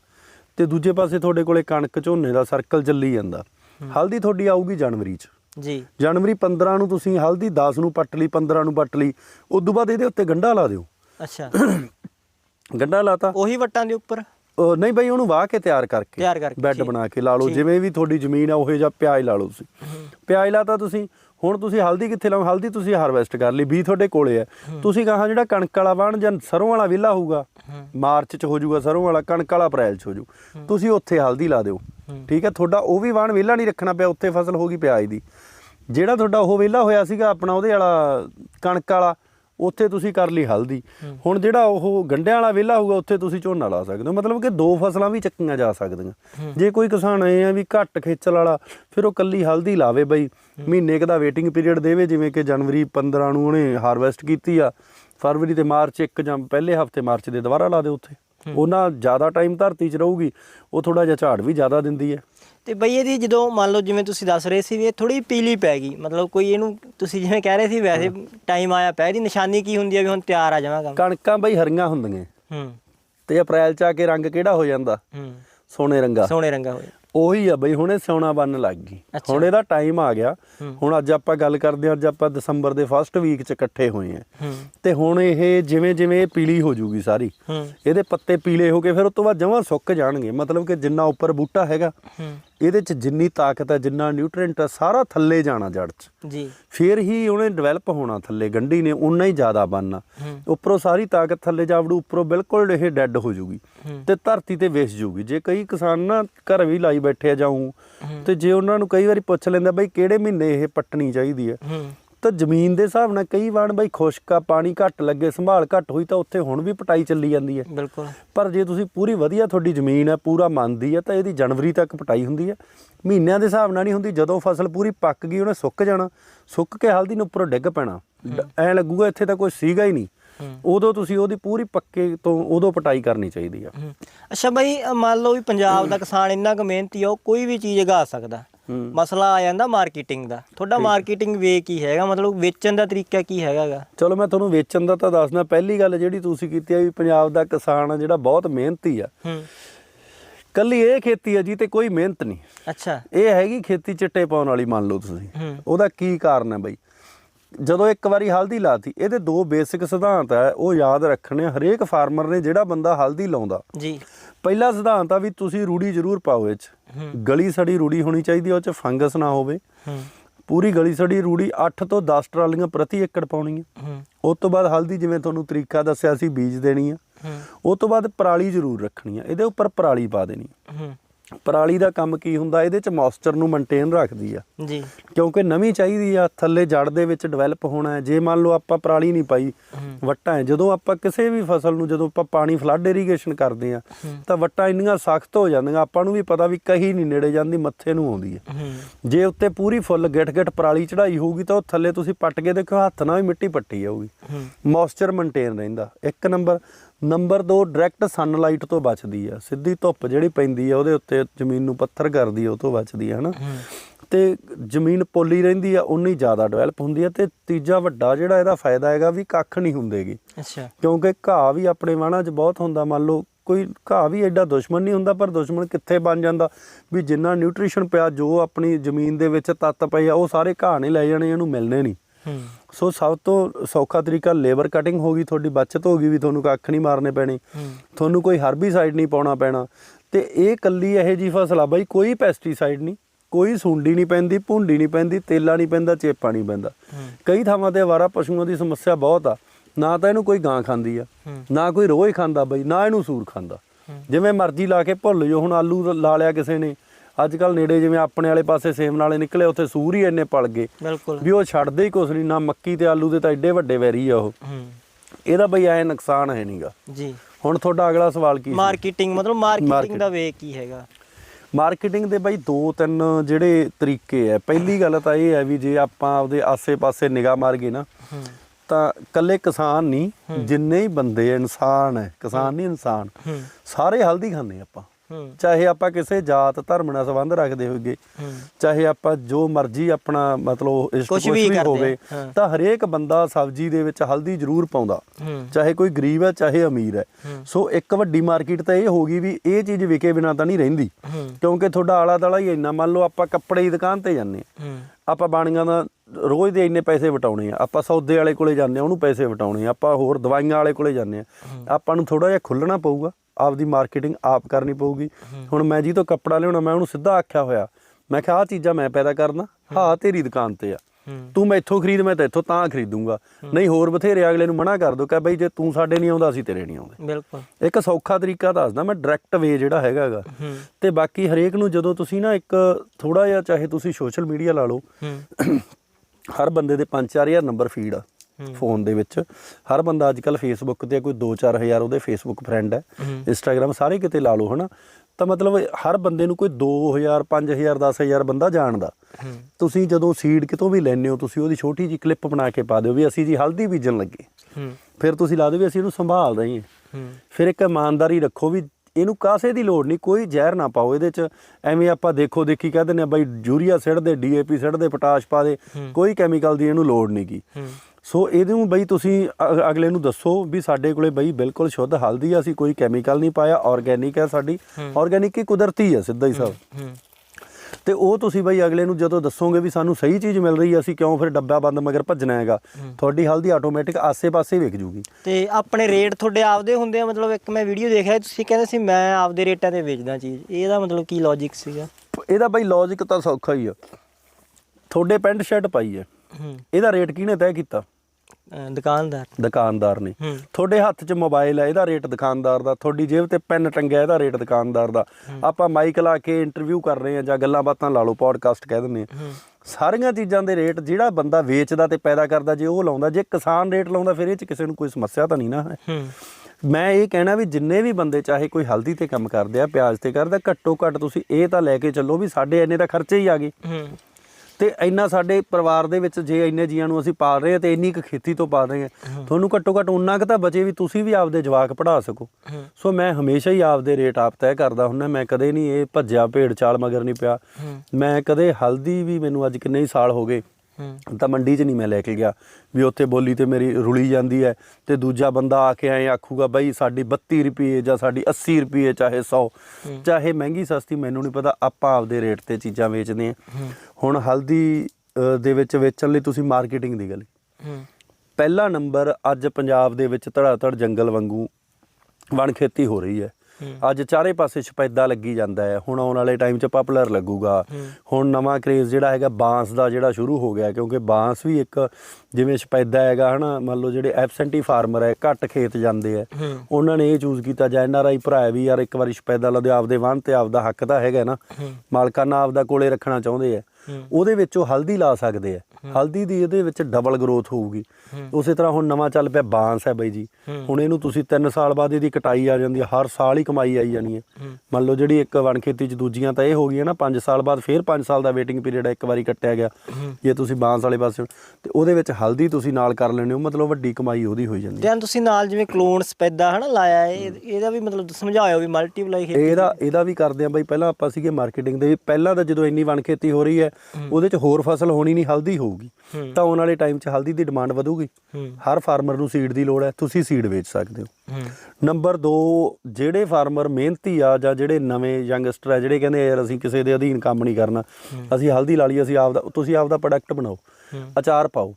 ਤੇ ਦੂਜੇ ਪਾਸੇ ਤੁਹਾਡੇ ਕੋਲੇ ਕਣਕ ਝੋਨੇ ਦਾ ਸਰਕਲ ਚੱਲੀ ਜਾਂਦਾ। ਹਲਦੀ ਤੁਹਾਡੀ ਆਊਗੀ ਜਨਵਰੀ 'ਚ। ਜੀ। ਜਨਵਰੀ 15 ਨੂੰ ਤੁਸੀਂ ਹਲਦੀ 10 ਨੂੰ ਪੱਟ ਲਈ 15 ਨੂੰ ਪੱਟ ਲਈ। ਉਸ ਤੋਂ ਬਾਅਦ ਇਹਦੇ ਉੱਤੇ ਗੰਢਾ ਲਾ ਦਿਓ। ਅੱਛਾ। ਗੰਢਾ ਲਾਤਾ। ਉਹੀ ਵੱਟਾਂ ਦੇ ਉੱਪਰ? ਨਹੀਂ ਬਈ ਉਹਨੂੰ ਵਾਹ ਕੇ ਤਿਆਰ ਕਰਕੇ। ਤਿਆਰ ਕਰਕੇ, ਬੈੱਡ। ਬਣਾ ਕੇ ਲਾ ਲਓ। ਜਿਵੇਂ ਵੀ ਤੁਹਾਡੀ ਜ਼ਮੀਨ ਆ ਉਹੇ ਜਾਂ ਪਿਆਜ਼ ਲਾ ਲਓ ਤੁਸੀਂ। ਪਿਆਜ਼ ਲਾਤਾ ਤੁਸੀਂ। ਹੁਣ ਤੁਸੀਂ ਹਲਦੀ ਕਿੱਥੇ ਲਾਓ ਹਲਦੀ ਤੁਸੀਂ ਹਾਰਵੈਸਟ ਕਰ ਲਈ ਵੀ ਤੁਹਾਡੇ ਕੋਲੇ ਹੈ। ਤੁਸੀਂ ਕਹਾਂ ਜਿਹੜਾ ਕਣਕ ਵਾਲਾ ਵਾਣ ਜਾਂ ਸਰੋਂ ਵਾਲਾ ਵਿਲਾ ਹੋਊਗਾ ਮਾਰਚ ਚ ਹੋ ਜਾਊਗਾ ਸਰੋਂ ਵਾਲਾ ਕਣਕ ਵਾਲਾ ਅਪ੍ਰੈਲ ਚ ਹੋ ਜਾਊ। ਤੁਸੀਂ ਉੱਥੇ ਹਲਦੀ ਲਾ ਦਿਓ। ਠੀਕ ਹੈ ਤੁਹਾਡਾ ਉਹ ਵੀ ਵਾਣ ਵਿਲਾ ਨਹੀਂ ਰੱਖਣਾ ਪਿਆ ਉੱਥੇ ਫਸਲ ਹੋਗੀ ਪਿਆਜ਼ ਦੀ। ਜਿਹੜਾ ਤੁਹਾਡਾ ਉਹ ਵਿਹਲਾ ਹੋਇਆ ਸੀਗਾ ਆਪਣਾ ਉਹਦੇ ਵਾਲਾ ਕਣਕ ਵਾਲਾ ਉੱਥੇ ਤੁਸੀਂ ਕਰ ਲਈ ਹਲਦੀ। ਹੁਣ ਜਿਹੜਾ ਉਹ ਗੰਡਿਆਂ ਵਾਲਾ ਵਿਹਲਾ ਹੋਊਗਾ ਉੱਥੇ ਤੁਸੀਂ ਝੋਨਾ ਲਾ ਸਕਦੇ ਹੋ। ਮਤਲਬ ਕਿ ਦੋ ਫਸਲਾਂ ਵੀ ਚੱਕੀਆਂ ਜਾ ਸਕਦੀਆਂ। ਜੇ ਕੋਈ ਕਿਸਾਨ ਐ ਆ ਵੀ ਘੱਟ ਖੇਚਲ ਵਾਲਾ ਫਿਰ ਉਹ ਕੱਲੀ ਹਲਦੀ ਲਾਵੇ ਬਈ। ਮਹੀਨੇ ਕੁ ਦਾ ਵੇਟਿੰਗ ਪੀਰੀਅਡ ਦੇਵੇ ਜਿਵੇਂ ਕਿ ਜਨਵਰੀ 15 ਨੂੰ ਉਹਨੇ ਹਾਰਵੈਸਟ ਕੀਤੀ ਆ। ਫਰਵਰੀ ਤੇ ਮਾਰਚ ਇੱਕ ਜਾਂ ਪਹਿਲੇ ਹਫ਼ਤੇ ਮਾਰਚ ਦੇ ਦੁਬਾਰਾ ਲਾ ਦੇ ਉੱਥੇ। ਉਹਨਾਂ ਜ਼ਿਆਦਾ ਟਾਈਮ ਧਰਤੀ 'ਚ ਰਹੂਗੀ ਉਹ ਥੋੜਾ ਜਿਹਾ ਝਾੜ ਵੀ ਜ਼ਿਆਦਾ ਦਿੰਦੀ ਹੈ। ਤੇ ਬਈ ਇਹਦੀ ਜਦੋਂ ਮੰਨ ਲਓ ਜਿਵੇਂ ਤੁਸੀਂ ਦੱਸ ਰਹੇ ਸੀ ਵੀ ਇਹ ਥੋੜੀ ਪੀਲੀ ਪੈ ਗਈ। ਮਤਲਬ ਕੋਈ ਇਹਨੂੰ ਤੁਸੀਂ ਜਿਵੇਂ ਕਹਿ ਰਹੇ ਸੀ ਵੈਸੇ ਟਾਈਮ ਆਇਆ ਪਿਆ ਇਹਦੀ ਨਿਸ਼ਾਨੀ ਕੀ ਹੁੰਦੀ ਹੈ ਵੀ ਹੁਣ ਤਿਆਰ ਆ ਜਾਵਾਂਗਾ? ਕਣਕਾਂ ਬਈ ਹਰੀਆਂ ਹੁੰਦੀਆਂ। ਹੂੰ। ਤੇ ਅਪ੍ਰੈਲ ਚ ਆ ਕੇ ਰੰਗ ਕਿਹੜਾ ਹੋ ਜਾਂਦਾ? ਹੂੰ। ਸੋਨੇ ਰੰਗਾ। ਸੋਹਣੇ ਰੰਗਾ ਹੋਏ ਉਹੀ ਆ ਬਈ ਹੁਣੇ ਸਿਉਣਾ ਬੰਨ ਲੱਗ ਗਈ। ਹੁਣ ਇਹਦਾ ਟਾਈਮ ਆ ਗਿਆ। ਹੁਣ ਅੱਜ ਆਪਾਂ ਗੱਲ ਕਰਦੇ ਹਾਂ ਅੱਜ ਆਪਾਂ ਦਸੰਬਰ ਦੇ ਫਸਟ ਵੀਕ ਚ ਇਕੱਠੇ ਹੋਏ ਆ ਤੇ ਹੁਣ ਇਹ ਜਿਵੇਂ ਜਿਵੇਂ ਇਹ ਪੀਲੀ ਹੋ ਜੂਗੀ ਸਾਰੀ ਇਹਦੇ ਪੱਤੇ ਪੀਲੇ ਹੋ ਕੇ ਫਿਰ ਉਸ ਤੋਂ ਬਾਅਦ ਜਮਾਂ ਸੁੱਕ ਜਾਣਗੇ। ਮਤਲਬ ਕਿ ਜਿੰਨਾ ਉੱਪਰ ਬੂਟਾ ਹੈਗਾ ਇਹਦੇ ਚ ਜਿੰਨੀ ਤਾਕਤ ਹੈ ਜਿੰਨਾ ਨਿਊਟ੍ਰੀਐਂਟ ਹੈ ਸਾਰਾ ਥੱਲੇ ਜਾਣਾ ਜੜ ਚ। ਜੀ। ਫਿਰ ਹੀ ਉਹਨੇ ਡਿਵੈਲਪ ਹੋਣਾ ਥੱਲੇ ਗੰਢੀ ਨੇ ਉਨਾ ਹੀ ਜ਼ਿਆਦਾ ਬਣਨਾ। ਉੱਪਰੋਂ ਸਾਰੀ ਤਾਕਤ ਥੱਲੇ ਜਾਵੜੂ ਉੱਪਰੋਂ ਬਿਲਕੁਲ ਇਹ ਡੈੱਡ ਹੋ ਜੂਗੀ ਤੇ ਧਰਤੀ ਤੇ ਵਿਸ ਜੂਗੀ। ਜੇ ਕਈ ਕਿਸਾਨ ਨਾ ਘਰ ਵੀ ਲਾਈ ਬੈਠੇ ਆ ਜਾਊ ਹੂੰ। ਤੇ ਜੇ ਉਹਨਾਂ ਨੂੰ ਕਈ ਵਾਰੀ ਪੁੱਛ ਲੈਂਦਾ ਬਈ ਕਿਹੜੇ ਮਹੀਨੇ ਇਹ ਪੱਟਣੀ ਚਾਹੀਦੀ ਹੂੰ। ਤਾਂ ਜ਼ਮੀਨ ਦੇ ਹਿਸਾਬ ਨਾਲ ਕਈ ਵਾਰ ਬਈ ਖੁਸ਼ਕ ਪਾਣੀ ਘੱਟ ਲੱਗੇ ਸੰਭਾਲ ਘੱਟ ਹੋਈ ਤਾਂ ਉੱਥੇ ਹੁਣ ਵੀ ਪਟਾਈ ਚੱਲੀ ਜਾਂਦੀ ਹੈ। ਬਿਲਕੁਲ। ਪਰ ਜੇ ਤੁਸੀਂ ਪੂਰੀ ਵਧੀਆ ਤੁਹਾਡੀ ਜ਼ਮੀਨ ਹੈ ਪੂਰਾ ਮੰਨਦੀ ਹੈ ਤਾਂ ਇਹਦੀ ਜਨਵਰੀ ਤੱਕ ਪਟਾਈ ਹੁੰਦੀ ਹੈ। ਮਹੀਨਿਆਂ ਦੇ ਹਿਸਾਬ ਨਾਲ ਨਹੀਂ ਹੁੰਦੀ ਜਦੋਂ ਫਸਲ ਪੂਰੀ ਪੱਕ ਗਈ ਉਹਨੇ ਸੁੱਕ ਜਾਣਾ। ਸੁੱਕ ਕੇ ਹਲਦੀ ਨੂੰ ਉੱਪਰੋਂ ਡਿੱਗ ਪੈਣਾ। ਐ ਲੱਗੂਗਾ ਇੱਥੇ ਤਾਂ ਕੋਈ ਸੀਗਾ ਹੀ ਨਹੀਂ। ਉਦੋਂ ਤੁਸੀਂ ਉਹਦੀ ਪੂਰੀ ਪੱਕੇ ਤੋਂ ਉਦੋਂ ਪਟਾਈ ਕਰਨੀ ਚਾਹੀਦੀ ਆ। ਅੱਛਾ ਬਈ ਮੰਨ ਲਓ ਵੀ ਪੰਜਾਬ ਦਾ ਕਿਸਾਨ ਇੰਨਾ ਕੁ ਮਿਹਨਤੀ ਆ ਉਹ ਕੋਈ ਵੀ ਚੀਜ਼ ਉਗਾ ਸਕਦਾ। ਮਸਲਾ ਆ ਜਾਂਦਾ ਮਾਰਕੀਟਿੰਗ ਦਾ। ਤੁਹਾਡਾ ਮਾਰਕੀਟਿੰਗ ਵੇ ਕੀ ਹੈਗਾ? ਮਤਲਬ ਵੇਚਣ ਦਾ ਤਰੀਕਾ ਕੀ ਹੈਗਾਗਾ? ਚਲੋ ਮੈਂ ਤੁਹਾਨੂੰ ਵੇਚਣ ਦਾ ਤਾਂ ਦੱਸਦਾ। ਪਹਿਲੀ ਗੱਲ ਜਿਹੜੀ ਤੁਸੀਂ ਕੀਤੀ ਆ ਵੀ ਪੰਜਾਬ ਦਾ ਕਿਸਾਨ ਆ ਜਿਹੜਾ ਬਹੁਤ ਮਿਹਨਤੀ ਆ। ਹੂੰ। ਕੱਲੀ ਇਹ ਖੇਤੀ ਆ ਜੀ ਤੇ ਕੋਈ ਮਿਹਨਤ ਨਹੀਂ। ਅੱਛਾ। ਇਹ ਹੈਗੀ ਖੇਤੀ ਚਿੱਟੇ ਪਾਉਣ ਵਾਲੀ ਮੰਨ ਲਓ ਤੁਸੀਂ। ਉਹਦਾ ਕੀ ਕਾਰਨ ਹੈ ਬਈ? ਜਦੋਂ ਇੱਕ ਵਾਰੀ ਹਲਦੀ ਲਾਤੀ ਇਹਦੇ ਦੋ ਬੇਸਿਕ ਸਿਧਾਂਤ ਹੈ ਉਹ ਯਾਦ ਰੱਖਣੇ। ਆ। ਹਰੇਕ ਫਾਰਮਰ ਨੇ ਜਿਹੜਾ ਬੰਦਾ ਹਲਦੀ ਲਾਉਂਦਾ ਜੀ। ਪਹਿਲਾ ਸਿਧਾਂਤ ਆ ਵੀ ਤੁਸੀਂ ਰੂੜੀ ਜ਼ਰੂਰ ਪਾਓ ਇਹ ਚ। ਗਲੀ ਸੜੀ ਰੂੜੀ ਹੋਣੀ ਚਾਹੀਦੀ ਆ, ਉਹ ਚ ਫੰਗਸ ਨਾ ਹੋਵੇ। ਪੂਰੀ ਗਲੀ ਸੜੀ ਰੂੜੀ 8 ਤੋਂ 10 ਟਰਾਲੀਆਂ ਪ੍ਰਤੀ ਏਕੜ ਪਾਉਣੀ ਹੈ। ਉਸ ਤੋਂ ਬਾਅਦ ਹਲਦੀ ਜਿਵੇਂ ਤੁਹਾਨੂੰ ਤਰੀਕਾ ਦੱਸਿਆ ਸੀ ਬੀਜ ਦੇਣੀ ਆ। ਉਸ ਤੋਂ ਬਾਅਦ ਪਰਾਲੀ ਜ਼ਰੂਰ ਰੱਖਣੀ ਆ। ਇਹਦੇ ਉੱਪਰ ਪਰਾਲੀ ਪਾ ਦੇਣੀ ਪਰਾਲੀ ਦਾ ਕੰਮ ਕੀ ਹੁੰਦਾ? ਇਹਦੇ ਚ ਮੌਇਸਚਰ ਨੂੰ ਮੇਨਟੇਨ ਰੱਖਦੀ ਆ। ਜੀ। ਕਿਉਂਕਿ ਨਵੀਂ ਚਾਹੀਦੀ ਆ ਥੱਲੇ ਜੜ ਦੇ ਵਿੱਚ ਡਿਵੈਲਪ ਹੋਣਾ ਹੈ। ਜੇ ਮੰਨ ਲਓ ਆਪਾਂ ਪਰਾਲੀ ਨਹੀਂ ਪਾਈ ਵੱਟਾਂ ਹੈ। ਜਦੋਂ ਆਪਾਂ ਕਿਸੇ ਵੀ ਫਸਲ ਨੂੰ ਜਦੋਂ ਆਪਾਂ ਪਾਣੀ ਫਲੱਡ ਇਰੀਗੇਸ਼ਨ ਕਰਦੇ ਆ ਤਾਂ ਵੱਟਾਂ ਇੰਨੀਆਂ ਸਖਤ ਹੋ ਜਾਂਦੀਆਂ ਆਪਾਂ ਨੂੰ ਵੀ ਪਤਾ ਵੀ ਕਹੀ ਨਹੀਂ ਨੇੜੇ ਜਾਂਦੀ ਮੱਥੇ ਨੂੰ ਆਉਂਦੀ ਹੈ। ਜੇ ਉੱਤੇ ਪੂਰੀ ਫੁੱਲ ਗਿੱਟ ਗਿੱਟ ਪਰਾਲੀ ਚੜਾਈ ਹੋਊਗੀ ਤਾਂ ਉਹ ਥੱਲੇ ਤੁਸੀਂ ਪੱਟ ਕੇ ਦੇਖੋ ਹੱਥ ਨਾਲ ਵੀ ਮਿੱਟੀ ਪੱਟੀ ਜਾਊਗੀ। ਹੂੰ। ਮੌਇਸਚਰ ਮੇਨਟੇਨ ਰਹਿੰਦਾ। ਇੱਕ ਨੰਬਰ ਨੰਬਰ 2 ਡਾਇਰੈਕਟ ਸਨਲਾਈਟ ਤੋਂ ਬਚਦੀ ਆ। ਸਿੱਧੀ ਧੁੱਪ ਜਿਹੜੀ ਪੈਂਦੀ ਆ ਉਹਦੇ ਉੱਤੇ ਜ਼ਮੀਨ ਨੂੰ ਪੱਥਰ ਕਰਦੀ ਆ ਉਹ ਤੋਂ ਬਚਦੀ ਆ ਹਨਾ? ਤੇ ਜ਼ਮੀਨ ਪੋਲੀ ਰਹਿੰਦੀ ਆ ਉਨੀ ਜ਼ਿਆਦਾ ਡਿਵੈਲਪ ਹੁੰਦੀ ਆ ਤੇ ਤੀਜਾ ਵੱਡਾ ਜਿਹੜਾ ਇਹਦਾ ਫਾਇਦਾ ਹੈਗਾ ਵੀ ਕੱਖ ਨਹੀਂ ਹੁੰਦੇਗੀ। ਅੱਛਾ। ਕਿਉਂਕਿ ਘਾਹ ਵੀ ਆਪਣੇ ਵਾਹਣਾਂ 'ਚ ਬਹੁਤ ਹੁੰਦਾ ਮੰਨ ਲਓ ਕੋਈ ਘਾਹ ਵੀ ਐਡਾ ਦੁਸ਼ਮਣ ਨਹੀਂ ਹੁੰਦਾ ਪਰ ਦੁਸ਼ਮਣ ਕਿੱਥੇ ਬਣ ਜਾਂਦਾ? ਵੀ ਜਿੰਨਾ ਨਿਊਟ੍ਰੀਸ਼ਨ ਪਿਆ ਜੋ ਆਪਣੀ ਜ਼ਮੀਨ ਦੇ ਵਿੱਚ ਤੱਤ ਪਏ ਆ ਉਹ ਸਾਰੇ ਘਾਹ ਨੇ ਲੈ ਜਾਣੇ ਇਹਨੂੰ ਮਿਲਣੇ ਨਹੀਂ। ਹੂੰ। ਸੋ ਸਭ ਤੋਂ ਸੌਖਾ ਤਰੀਕਾ ਲੇਬਰ ਕਟਿੰਗ ਹੋ ਗਈ ਤੁਹਾਡੀ ਬਚਤ ਹੋ ਗਈ ਵੀ ਤੁਹਾਨੂੰ ਕੱਖ ਨਹੀਂ ਮਾਰਨੇ ਪੈਣੇ। ਤੁਹਾਨੂੰ ਕੋਈ ਹਰਬੀਸਾਈਡ ਨਹੀਂ ਪਾਉਣਾ ਪੈਣਾ। ਤੇ ਇਹ ਕੱਲੀ ਇਹੋ ਜੀ ਫਸਲ ਆ ਬਾਈ ਕੋਈ ਪੈਸਟੀਸਾਈਡ ਨਹੀਂ ਕੋਈ ਸੁੰਡੀ ਨਹੀਂ ਪੈਂਦੀ ਭੁੰਡੀ ਨਹੀਂ ਪੈਂਦੀ ਤੇਲਾ ਨਹੀਂ ਪੈਂਦਾ ਚੇਪਾ ਨਹੀਂ ਪੈਂਦਾ। ਕਈ ਥਾਵਾਂ ਤੇ ਅਵਾਰਾ ਪਸ਼ੂਆਂ ਦੀ ਸਮੱਸਿਆ ਬਹੁਤ ਆ। ਨਾ ਤਾਂ ਇਹਨੂੰ ਕੋਈ ਗਾਂ ਖਾਂਦੀ ਆ ਨਾ ਕੋਈ ਰੋਜ਼ ਖਾਂਦਾ ਬਈ ਨਾ ਇਹਨੂੰ ਸੂਰ ਖਾਂਦਾ। ਜਿਵੇਂ ਮਰਜ਼ੀ ਲਾ ਕੇ ਭੁੱਲ ਜੋ ਹੁਣ ਆਲੂ ਲਾ ਲਿਆ ਕਿਸੇ ਨੇ ਅੱਜ ਕੱਲ ਨੇੜੇ ਜਿਵੇਂ ਆਪਣੇ ਵਾਲੇ ਪਾਸੇ ਸੇਮ ਨਾਲੇ ਨਿਕਲੇ ਉੱਥੇ ਸੂਰ ਹੀ ਇੰਨੇ ਪਲ ਗਏ। ਬਿਲਕੁਲ। ਵੀ ਉਹ ਛੱਡਦੇ ਹੀ ਕੁਛ ਨਹੀਂ ਨਾ ਮੱਕੀ ਤੇ ਆਲੂ ਦੇ ਤਾਂ ਐਡੇ ਵੱਡੇ ਵੈਰੀ ਆ ਉਹ। ਇਹਦਾ ਬਈ ਐ ਨੁਕਸਾਨ ਹੈ ਨਹੀਂਗਾ ਜੀ। ਹੁਣ ਤੁਹਾਡਾ ਅਗਲਾ ਸਵਾਲ ਕੀ ਮਾਰਕੀਟਿੰਗ ਮਤਲਬ ਮਾਰਕੀਟਿੰਗ ਦਾ ਵੇ ਕੀ ਹੈਗਾ? ਮਾਰਕੀਟਿੰਗ ਦੇ ਬਾਈ ਦੋ ਤਿੰਨ ਜਿਹੜੇ ਤਰੀਕੇ ਐ ਪਹਿਲੀ ਗੱਲ ਤਾਂ ਇਹ ਹੈ ਵੀ ਜੇ ਆਪਾਂ ਆਪਦੇ ਆਸੇ-ਪਾਸੇ ਨਿਗਾਹ ਮਾਰ ਗਏ ਨਾ ਤਾਂ ਕੱਲੇ ਕਿਸਾਨ ਨਹੀਂ ਜਿੰਨੇ ਹੀ ਬੰਦੇ ਆ, ਇਨਸਾਨ ਹੈ ਕਿਸਾਨ ਨਹੀਂ ਇਨਸਾਨ। ਸਾਰੇ ਹਲਦੀ ਖਾਂਦੇ ਆਪਾਂ। ਚਾਹੇ ਆਪਾਂ ਕਿਸੇ ਜਾਤ ਧਰਮ ਨਾਲ ਸੰਬੰਧ ਰੱਖਦੇ ਹੋਈਏ ਚਾਹੇ ਆਪਾਂ ਜੋ ਮਰਜ਼ੀ ਆਪਣਾ ਮਤਲਬ ਇਸ ਕੁਝ ਵੀ ਹੋਵੇ। ਤਾਂ ਹਰੇਕ ਬੰਦਾ ਸਬਜ਼ੀ ਦੇ ਵਿੱਚ ਹਲਦੀ ਜ਼ਰੂਰ ਪਾਉਂਦਾ। ਚਾਹੇ ਕੋਈ ਗਰੀਬ ਹੈ ਚਾਹੇ ਅਮੀਰ ਹੈ। ਸੋ ਇੱਕ ਵੱਡੀ ਮਾਰਕੀਟ ਤਾਂ ਇਹ ਹੋ ਗਈ ਵੀ ਇਹ ਚੀਜ਼ ਵਿਕੇ ਬਿਨਾ ਤਾਂ ਨਹੀਂ ਰਹਿੰਦੀ। ਕਿਉਂਕਿ ਤੁਹਾਡਾ ਆਲਾ ਦਾਲਾ ਹੀ ਇੰਨਾ ਮੰਨ ਲਓ ਆਪਾਂ ਕੱਪੜੇ ਦੀ ਦੁਕਾਨ ਤੇ ਜਾਂਦੇ ਆਪਾਂ ਬਾਣੀਆਂ ਦਾ ਰੋਜ਼ ਦੇ ਇੰਨੇ ਪੈਸੇ ਵਟਾਉਣੇ ਆ। ਆਪਾਂ ਸੌਦੇ ਵਾਲੇ ਕੋਲੇ ਜਾਂਦੇ ਆ ਉਹਨੂੰ ਪੈਸੇ ਵਟਾਉਣੇ ਆ। ਆਪਾਂ ਹੋਰ ਦਵਾਈਆਂ ਵਾਲੇ ਕੋਲੇ ਜਾਂਦੇ ਆ ਆਪਾਂ ਨੂੰ ਥੋੜਾ ਜਿਹਾ ਖੁੱਲਣਾ ਪਊਗਾ। ਆਪਦੀ ਮਾਰਕੀਟਿੰਗ ਆਪ ਕਰਨੀ ਪਊਗੀ। ਹੁਣ ਮੈਂ ਜੀ ਤੋਂ ਕੱਪੜਾ ਲਿਆਉਣਾ ਮੈਂ ਉਹਨੂੰ ਸਿੱਧਾ ਆਖਿਆ ਹੋਇਆ ਮੈਂ ਕਿਹਾ ਆ ਚੀਜ਼ਾਂ ਮੈਂ ਪੈਦਾ ਕਰਦਾ ਹਾਂ ਤੇਰੀ ਦੁਕਾਨ ਤੇ ਆ। ਤੂੰ ਮੈਥੋਂ ਖਰੀਦ ਮੈਂ ਤੇਥੋਂ ਤਾਂ ਖਰੀਦੂੰਗਾ। ਨਹੀਂ ਹੋਰ ਬਥੇਰੇ ਅਗਲੇ ਨੂੰ ਮਨਾ ਕਰ ਦੋ ਕਿ ਬਈ ਜੇ ਤੂੰ ਸਾਡੇ ਨਹੀਂ ਆਉਂਦਾ ਅਸੀਂ ਤੇਰੇ ਨਹੀਂ ਆਉਂਦੇ। ਬਿਲਕੁਲ। ਇੱਕ ਸੌਖਾ ਤਰੀਕਾ ਦੱਸਦਾ ਮੈਂ ਡਾਇਰੈਕਟ ਵੇ ਜਿਹੜਾ ਹੈਗਾ ਹੈਗਾ ਹੂੰ। ਤੇ ਬਾਕੀ ਹਰੇਕ ਨੂੰ ਜਦੋਂ ਤੁਸੀਂ ਨਾ ਇੱਕ ਥੋੜਾ ਜਿਹਾ ਚਾਹੇ ਤੁਸੀਂ ਸੋਸ਼ਲ ਮੀਡੀਆ ਲਾ ਲਓ ਹਰ ਬੰਦੇ ਦੇ 5-4000 ਨੰਬਰ ਫੀਡ ਆ। ਫੋਨ ਦੇ ਵਿੱਚ। ਹਰ ਬੰਦਾ ਅੱਜ ਕੱਲ ਫੇਸਬੁੱਕ ਤੇ ਕੋਈ 2-4000 ਉਹਦੇ ਫੇਸਬੁੱਕ ਫਰੈਂਡ ਹੈ। ਇੰਸਟਾਗ੍ਰam ਸਾਰੇ ਕਿਤੇ ਲਾ ਲਓ ਹਨਾ। ਤਾਂ ਮਤਲਬ ਹਰ ਬੰਦੇ ਨੂੰ ਕੋਈ 2000 5000 10000 ਬੰਦਾ ਜਾਣਦਾ। ਤੁਸੀਂ ਜਦੋਂ ਸੀਡ ਕਿਤੋਂ ਵੀ ਲੈਂਦੇ ਹੋ ਤੁਸੀਂ ਉਹਦੀ ਛੋਟੀ ਜਿਹੀ ਕਲਿੱਪ ਬਣਾ ਕੇ ਪਾ ਦਿਓ ਵੀ ਅਸੀਂ ਜੀ ਹਲਦੀ ਬੀਜਣ ਲੱਗੇ। ਫਿਰ ਤੁਸੀਂ ਲਾ ਦਿਓ ਵੀ ਅਸੀਂ ਇਹਨੂੰ ਸੰਭਾਲ ਰਹੇ ਹਾਂ। ਫਿਰ ਇੱਕ ਇਮਾਨਦਾਰੀ ਰੱਖੋ ਵੀ ਇਹਨੂੰ ਕਾਸੇ ਦੀ ਲੋੜ ਨਹੀਂ ਕੋਈ ਜ਼ਹਿਰ ਨਾ ਪਾਓ ਇਹਦੇ ਚ। ਐਵੇਂ ਆਪਾਂ ਦੇਖੋ ਦੇਖੀ ਕਹਿ ਦਿੰਦੇ ਆ ਬਾਈ ਯੂਰੀਆ ਸਿੱਟ ਦੇ ਡੀਏਪੀ ਸਿੱਟ ਦੇ ਪੋਟਾਸ਼ ਪਾ ਦੇ। ਕੋਈ ਕੈਮੀਕਲ ਦੀ ਇਹਨੂੰ ਲੋੜ ਨਹੀਂਗੀ ਹੂੰ। ਸੋ ਇਹਨੂੰ ਬਈ ਤੁਸੀਂ ਅ- ਅਗਲੇ ਨੂੰ ਦੱਸੋ ਵੀ ਸਾਡੇ ਕੋਲੇ ਬਈ ਬਿਲਕੁਲ ਸ਼ੁੱਧ ਹਲਦੀ ਆ ਅਸੀਂ ਕੋਈ ਕੈਮੀਕਲ ਨਹੀਂ ਪਾਇਆ ਆਰਗੇਨਿਕ ਹੈ ਸਾਡੀ। ਆਰਗੇਨਿਕ ਹੀ ਕੁਦਰਤੀ ਹੈ ਸਿੱਧਾ ਹੀ ਸਭ ਤੇ ਉਹ ਤੁਸੀਂ ਬਈ ਅਗਲੇ ਨੂੰ ਜਦੋਂ ਦੱਸੋਗੇ ਵੀ ਸਾਨੂੰ ਸਹੀ ਚੀਜ਼ ਮਿਲ ਰਹੀ ਹੈ ਅਸੀਂ ਕਿਉਂ ਫਿਰ ਡੱਬਾ ਬੰਦ ਮਗਰ ਭੱਜਣਾ ਹੈਗਾ? ਤੁਹਾਡੀ ਹਲਦੀ ਆਟੋਮੈਟਿਕ ਆਸੇ-ਪਾਸੇ ਵਿਕ ਜੂਗੀ। ਤੇ ਆਪਣੇ ਰੇਟ ਤੁਹਾਡੇ ਆਪਦੇ ਹੁੰਦੇ ਆ? ਮਤਲਬ ਇੱਕ ਮੈਂ ਵੀਡੀਓ ਦੇਖਿਆ ਤੁਸੀਂ ਕਹਿੰਦੇ ਸੀ ਮੈਂ ਆਪਦੇ ਰੇਟਾਂ ਤੇ ਵੇਚਦਾ ਚੀਜ਼। ਇਹਦਾ ਮਤਲਬ ਕੀ ਲੌਜੀਕ ਸੀਗਾ? ਇਹਦਾ ਬਈ ਲੌਜੀਕ ਤਾਂ ਸੌਖਾ ਹੀ ਆ। ਤੁਹਾਡੇ ਪੈਂਟ ਸ਼ਰਟ ਪਾਈ ਹੈ। ਇਹਦਾ ਰੇਟ ਕਿਹਨੇ ਤੈਅ ਕੀਤਾ? ਦੁਕਾਨਦਾਰ। ਦੁਕਾਨਦਾਰ ਨੇ। ਤੁਹਾਡੇ ਹੱਥ 'ਚ ਮੋਬਾਈਲ ਹੈ ਇਹਦਾ ਰੇਟ ਦੁਕਾਨਦਾਰ ਦਾ ਤੁਹਾਡੀ ਜੇਬ ਤੇ ਪੈਨ ਟੰਗਿਆ ਇਹਦਾ ਰੇਟ ਦੁਕਾਨਦਾਰ ਦਾ। ਆਪਾਂ ਮਾਈਕ ਲਾ ਕੇ ਇੰਟਰਵਿਊ ਕਰ ਰਹੇ ਆ ਜਾਂ ਗੱਲਾਂ ਬਾਤਾਂ ਲਾ ਲਓ ਪੋਡਕਾਸਟ ਕਹਿ ਦਿੰਦੇ ਆ ਸਾਰੀਆਂ ਚੀਜ਼ਾਂ ਦੇ ਰੇਟ ਜਿਹੜਾ ਬੰਦਾ ਵੇਚਦਾ ਤੇ ਪੈਦਾ ਕਰਦਾ ਜੇ ਉਹ ਲਾਉਂਦਾ ਜੇ ਕਿਸਾਨ ਰੇਟ ਲਾਉਂਦਾ ਫਿਰ ਇਹ 'ਚ ਕਿਸੇ ਨੂੰ ਕੋਈ ਸਮੱਸਿਆ ਤਾਂ ਨਹੀਂ ਨਾ ਹੈ। ਮੈਂ ਇਹ ਕਹਿਣਾ ਵੀ ਜਿੰਨੇ ਵੀ ਬੰਦੇ ਚਾਹੇ ਕੋਈ ਹਲਦੀ ਤੇ ਕੰਮ ਕਰਦੇ ਆ ਪਿਆਜ਼ ਤੇ ਕਰਦਾ ਘੱਟੋ ਘੱਟ ਤੁਸੀਂ ਇਹ ਤਾਂ ਲੈ ਕੇ ਚੱਲੋ ਵੀ ਸਾਡੇ ਇੰਨੇ ਤਾਂ ਖਰਚੇ ਹੀ ਆ ਗਏ। ਹੂੰ। ਤੇ ਇੰਨਾ ਸਾਡੇ ਪਰਿਵਾਰ ਦੇ ਵਿੱਚ ਜੇ ਇੰਨੇ ਜੀਆਂ ਨੂੰ ਅਸੀਂ ਪਾਲ ਰਹੇ ਹਾਂ ਤੇ ਇੰਨੀ ਕੁ ਖੇਤੀ ਤੋਂ ਪਾਲ ਰਹੇ ਹਾਂ ਤੁਹਾਨੂੰ ਘੱਟੋ ਘੱਟ ਉਨਾ ਕੁ ਤਾਂ ਬਚੇ ਵੀ ਤੁਸੀਂ ਵੀ ਆਪਦੇ ਜਵਾਕ ਪੜ੍ਹਾ ਸਕੋ। ਸੋ ਮੈਂ ਹਮੇਸ਼ਾ ਹੀ ਆਪਦੇ ਰੇਟ ਆਪ ਤੈਅ ਕਰਦਾ ਹੁੰਦਾ ਮੈਂ ਕਦੇ ਨਹੀਂ ਇਹ ਭੱਜਿਆ ਭੇਡ ਚਾਲ ਮਗਰ ਨਹੀਂ ਪਿਆ। ਮੈਂ ਕਦੇ ਹਲਦੀ ਵੀ ਮੈਨੂੰ ਅੱਜ ਕਿੰਨੇ ਸਾਲ ਹੋ ਗਏ। ਤਾਂ ਮੰਡੀ 'ਚ ਨਹੀਂ ਮੈਂ ਲੈ ਕੇ ਗਿਆ। ਵੀ ਉੱਥੇ ਬੋਲੀ ਤੇ ਮੇਰੀ ਰੁਲੀ ਜਾਂਦੀ ਹੈ ਤੇ ਦੂਜਾ ਬੰਦਾ ਆ ਕੇ ਐਂ ਆਖੂਗਾ ਬਈ ਸਾਡੀ 32 ਰੁਪਏ ਜਾਂ ਸਾਡੀ 80 ਰੁਪਏ ਚਾਹੇ 100 ਹੂੰ। ਚਾਹੇ ਮਹਿੰਗੀ ਸਸਤੀ ਮੈਨੂੰ ਨਹੀਂ ਪਤਾ ਆਪਾਂ ਆਪਦੇ ਰੇਟ ਤੇ ਚੀਜ਼ਾਂ ਵੇਚਦੇ ਹੂੰ। ਹੁਣ ਹਲਦੀ ਦੇ ਵਿੱਚ ਵੇਚਣ ਲਈ ਤੁਸੀਂ ਮਾਰਕੀਟਿੰਗ ਦੀ ਗੱਲ ਪਹਿਲਾ ਨੰਬਰ ਅੱਜ ਪੰਜਾਬ ਦੇ ਵਿੱਚ ਧੜਾ ਧੜ ਜੰਗਲ ਵਾਂਗੂ ਵਣ ਖੇਤੀ ਹੋ ਰਹੀ ਹੂੰ। ਅੱਜ ਚਾਰੇ ਪਾਸੇ ਸਪੈਦਾ ਲੱਗੀ ਜਾਂਦਾ ਹੈ। ਹੁਣ ਆਉਣ ਵਾਲੇ ਟਾਈਮ 'ਚ ਪਪੂਲਰ ਲੱਗੂਗਾ। ਹੁਣ ਨਵਾਂ ਕ੍ਰੇਜ਼ ਜਿਹੜਾ ਹੈਗਾ ਬਾਂਸ ਦਾ ਜਿਹੜਾ ਸ਼ੁਰੂ ਹੋ ਗਿਆ ਕਿਉਂਕਿ ਬਾਂਸ ਵੀ ਇੱਕ ਜਿਵੇਂ ਸਪੈਦਾ ਹੈਗਾ ਹਨਾ ਮੰਨ ਲਓ ਜਿਹੜੇ ਐਬਸੈਂਟੀ ਫਾਰਮਰ ਹੈ ਘੱਟ ਖੇਤ ਜਾਂਦੇ ਆ ਹੂੰ। ਉਹਨਾਂ ਨੇ ਇਹ ਚੂਜ਼ ਕੀਤਾ ਜਾਂ ਐਨਆਰਆਈ ਭਰਾ ਵੀ ਯਾਰ ਇੱਕ ਵਾਰੀ ਸਪੈਦਾ ਲਾ ਦਿਓ ਆਪਦੇ ਵਾਹਨ ਤੇ ਆਪਦਾ ਹੱਕ ਤਾਂ ਹੈਗਾ ਨਾ। ਹੂੰ। ਮਾਲਕਾਨਾ ਆਪਦਾ ਕੋਲੇ ਰੱਖਣਾ ਚਾਹੁੰਦੇ ਆ ਹੂੰ। ਉਹਦੇ ਵਿੱਚ ਉਹ ਹਲਦੀ ਲਾ ਸਕਦੇ ਆ। ਹਲਦੀ ਦੀ ਇਹਦੇ ਵਿੱਚ ਡਬਲ ਗਰੋਥ ਹੋਊਗੀ। ਉਸੇ ਤਰ੍ਹਾਂ ਹੁਣ ਨਵਾਂ ਚੱਲ ਪਿਆ ਬਾਂਸ ਹੈ ਬਾਈ ਜੀ। ਹੁਣ ਇਹਨੂੰ ਤੁਸੀਂ 3 ਸਾਲ ਬਾਅਦ ਇਹਦੀ ਕਟਾਈ ਆ ਜਾਂਦੀ ਹੈ ਹਰ ਸਾਲ ਹੀ ਕਮਾਈ ਆਈ ਜਾਣੀ ਹੈ। ਮੰਨ ਲਓ ਜਿਹੜੀ ਇੱਕ ਵਣ ਖੇਤੀ ਚ ਦੂਜੀਆਂ ਤਾਂ ਇਹ ਹੋ ਗਈਆਂ ਨਾ 5 ਸਾਲ ਬਾਅਦ ਫਿਰ 5 ਸਾਲ ਦਾ ਵੇਟਿੰਗ ਪੀਰੀਅਡ ਇੱਕ ਵਾਰੀ ਕੱਟਿਆ ਗਿਆ। ਜੇ ਤੁਸੀਂ ਬਾਂਸ ਵਾਲੇ ਪਾਸੇ ਤੇ ਉਹਦੇ ਵਿੱਚ ਹਲਦੀ ਤੁਸੀਂ ਨਾਲ ਕਰ ਲੈਣੇ ਹੋ ਮਤਲਬ ਵੱਡੀ ਕਮਾਈ ਉਹਦੀ ਹੋਈ ਜਾਂਦੀ ਹੈ ਜਾਂ ਤੁਸੀਂ ਨਾਲ ਜਿਵੇਂ ਕਲੋਨ ਸਪੈਦਾ ਹਨਾ ਲਾਇਆ ਇਹਦਾ ਵੀ ਮਤਲਬ ਸਮਝਾਇਓ ਵੀ ਮਲਟੀਪਲਾਈ ਖੇਤੀ ਇਹਦਾ ਇਹਦਾ ਵੀ ਕਰਦੇ ਆ ਬਾਈ ਪਹਿਲਾਂ ਆਪਾਂ ਸੀਗੇ ਮਾਰਕੀਟਿੰਗ ਦੇ। ਵੀ ਪਹਿਲਾਂ ਤਾਂ ਜਦੋਂ ਇੰਨੀ ਵਣ ਖੇਤੀ ਹੋ ਰਹੀ ਹੈ ਉਹਦੇ ਚ ਹੋਰ ਫਸਲ ਹੋਣੀ ਨਹੀਂ ਹਲਦੀ ਹੋਊਗੀ। ਤਾਂ ਆਉਣ ਵਾਲੇ ਟਾਈਮ 'ਚ ਹਲਦੀ ਦੀ ਡਿਮਾਂਡ ਵਧੂਗੀ। ਹਰ ਫਾਰਮਰ ਨੂੰ ਸੀਡ ਦੀ ਲੋੜ ਹੈ। ਤੁਸੀਂ ਸੀਡ ਵੇਚ ਸਕਦੇ ਹੋ। ਨੰਬਰ 2 ਜਿਹੜੇ ਫਾਰਮਰ ਮਿਹਨਤੀ ਆ ਜਾਂ ਜਿਹੜੇ ਨਵੇਂ ਯੰਗਸਟਰ ਆ ਜਿਹੜੇ ਕਹਿੰਦੇ ਯਾਰ ਅਸੀਂ ਕਿਸੇ ਦੇ ਅਧੀਨ ਕੰਮ ਨਹੀਂ ਕਰਨਾ। ਅਸੀਂ ਹਲਦੀ ਲਾ ਲਈ ਅਸੀਂ ਆਪਦਾ ਤੁਸੀਂ ਆਪਦਾ ਪ੍ਰੋਡਕਟ ਬਣਾਓ। ਅਚਾਰ ਪਾਓ।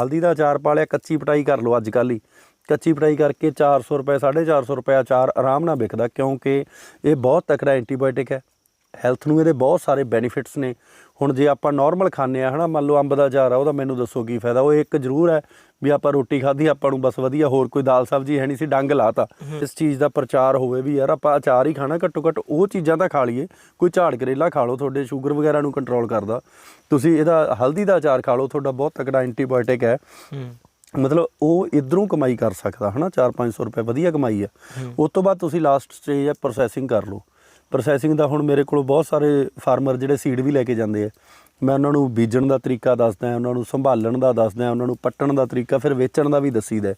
ਹਲਦੀ ਦਾ ਅਚਾਰ ਪਾ ਲਿਆ ਕੱਚੀ ਪਟਾਈ ਕਰ ਲਓ ਅੱਜ ਕੱਲ੍ਹ ਹੀ। ਕੱਚੀ ਪਟਾਈ ਕਰਕੇ 400 ਰੁਪਏ 450 ਰੁਪਏ ਅਚਾਰ ਆਰਾਮ ਨਾਲ ਵਿਕਦਾ ਕਿਉਂਕਿ ਇਹ ਬਹੁਤ ਤਕੜਾ ਐਂਟੀਬਾਇਓਟਿਕ ਹੈ। ਹੈਲਥ ਨੂੰ ਇਹਦੇ ਬਹੁਤ ਸਾਰੇ ਬੈਨੀਫਿਟਸ ਨੇ। ਹੁਣ ਜੇ ਆਪਾਂ ਨਾਰਮਲ ਖਾਂਦੇ ਆ ਹਨਾ ਮੰਨ ਲਓ ਅੰਬ ਦਾ ਅਚਾਰ ਆ ਉਹਦਾ ਮੈਨੂੰ ਦੱਸੋ ਕੀ ਫਾਇਦਾ? ਉਹ ਇੱਕ ਜ਼ਰੂਰ ਹੈ ਵੀ ਆਪਾਂ ਰੋਟੀ ਖਾਧੀ ਆਪਾਂ ਨੂੰ ਬਸ ਵਧੀਆ ਹੋਰ ਕੋਈ ਦਾਲ ਸਬਜ਼ੀ ਹੈ ਨਹੀਂ ਸੀ ਡੰਗ ਲਾਤਾ। ਇਸ ਚੀਜ਼ ਦਾ ਪ੍ਰਚਾਰ ਹੋਵੇ ਵੀ ਯਾਰ ਆਪਾਂ ਅਚਾਰ ਹੀ ਖਾਣਾ ਘੱਟੋ ਘੱਟ ਉਹ ਚੀਜ਼ਾਂ ਤਾਂ ਖਾ ਲਈਏ। ਕੋਈ ਝਾੜ ਕਰੇਲਾ ਖਾ ਲਓ ਤੁਹਾਡੇ ਸ਼ੂਗਰ ਵਗੈਰਾ ਨੂੰ ਕੰਟਰੋਲ ਕਰਦਾ। ਤੁਸੀਂ ਇਹਦਾ ਹਲਦੀ ਦਾ ਅਚਾਰ ਖਾ ਲਓ ਤੁਹਾਡਾ ਬਹੁਤ ਤਕੜਾ ਐਂਟੀਬਾਇਓਟਿਕ ਹੈ। ਹੂੰ। ਮਤਲਬ ਉਹ ਇਧਰੋਂ ਕਮਾਈ ਕਰ ਸਕਦਾ ਹਨਾ 4-500 ਰੁਪਏ ਵਧੀਆ ਕਮਾਈ ਆ ਉਸ ਤੋਂ ਬਾਅਦ ਤੁਸੀਂ ਲਾਸਟ ਸਟੇਜ ਹੈ ਪ੍ਰੋਸੈਸਿੰਗ ਕਰ ਲਓ। ਪ੍ਰੋਸੈਸਿੰਗ ਦਾ ਹੁਣ ਮੇਰੇ ਕੋਲ ਬਹੁਤ ਸਾਰੇ ਫਾਰਮਰ ਜਿਹੜੇ ਸੀਡ ਵੀ ਲੈ ਕੇ ਜਾਂਦੇ ਆ। ਮੈਂ ਉਹਨਾਂ ਨੂੰ ਬੀਜਣ ਦਾ ਤਰੀਕਾ ਦੱਸਦਾ ਉਹਨਾਂ ਨੂੰ ਸੰਭਾਲਣ ਦਾ ਦੱਸਦਾ ਉਹਨਾਂ ਨੂੰ ਪੱਟਣ ਦਾ ਤਰੀਕਾ ਫਿਰ ਵੇਚਣ ਦਾ ਵੀ ਦੱਸੀਦਾ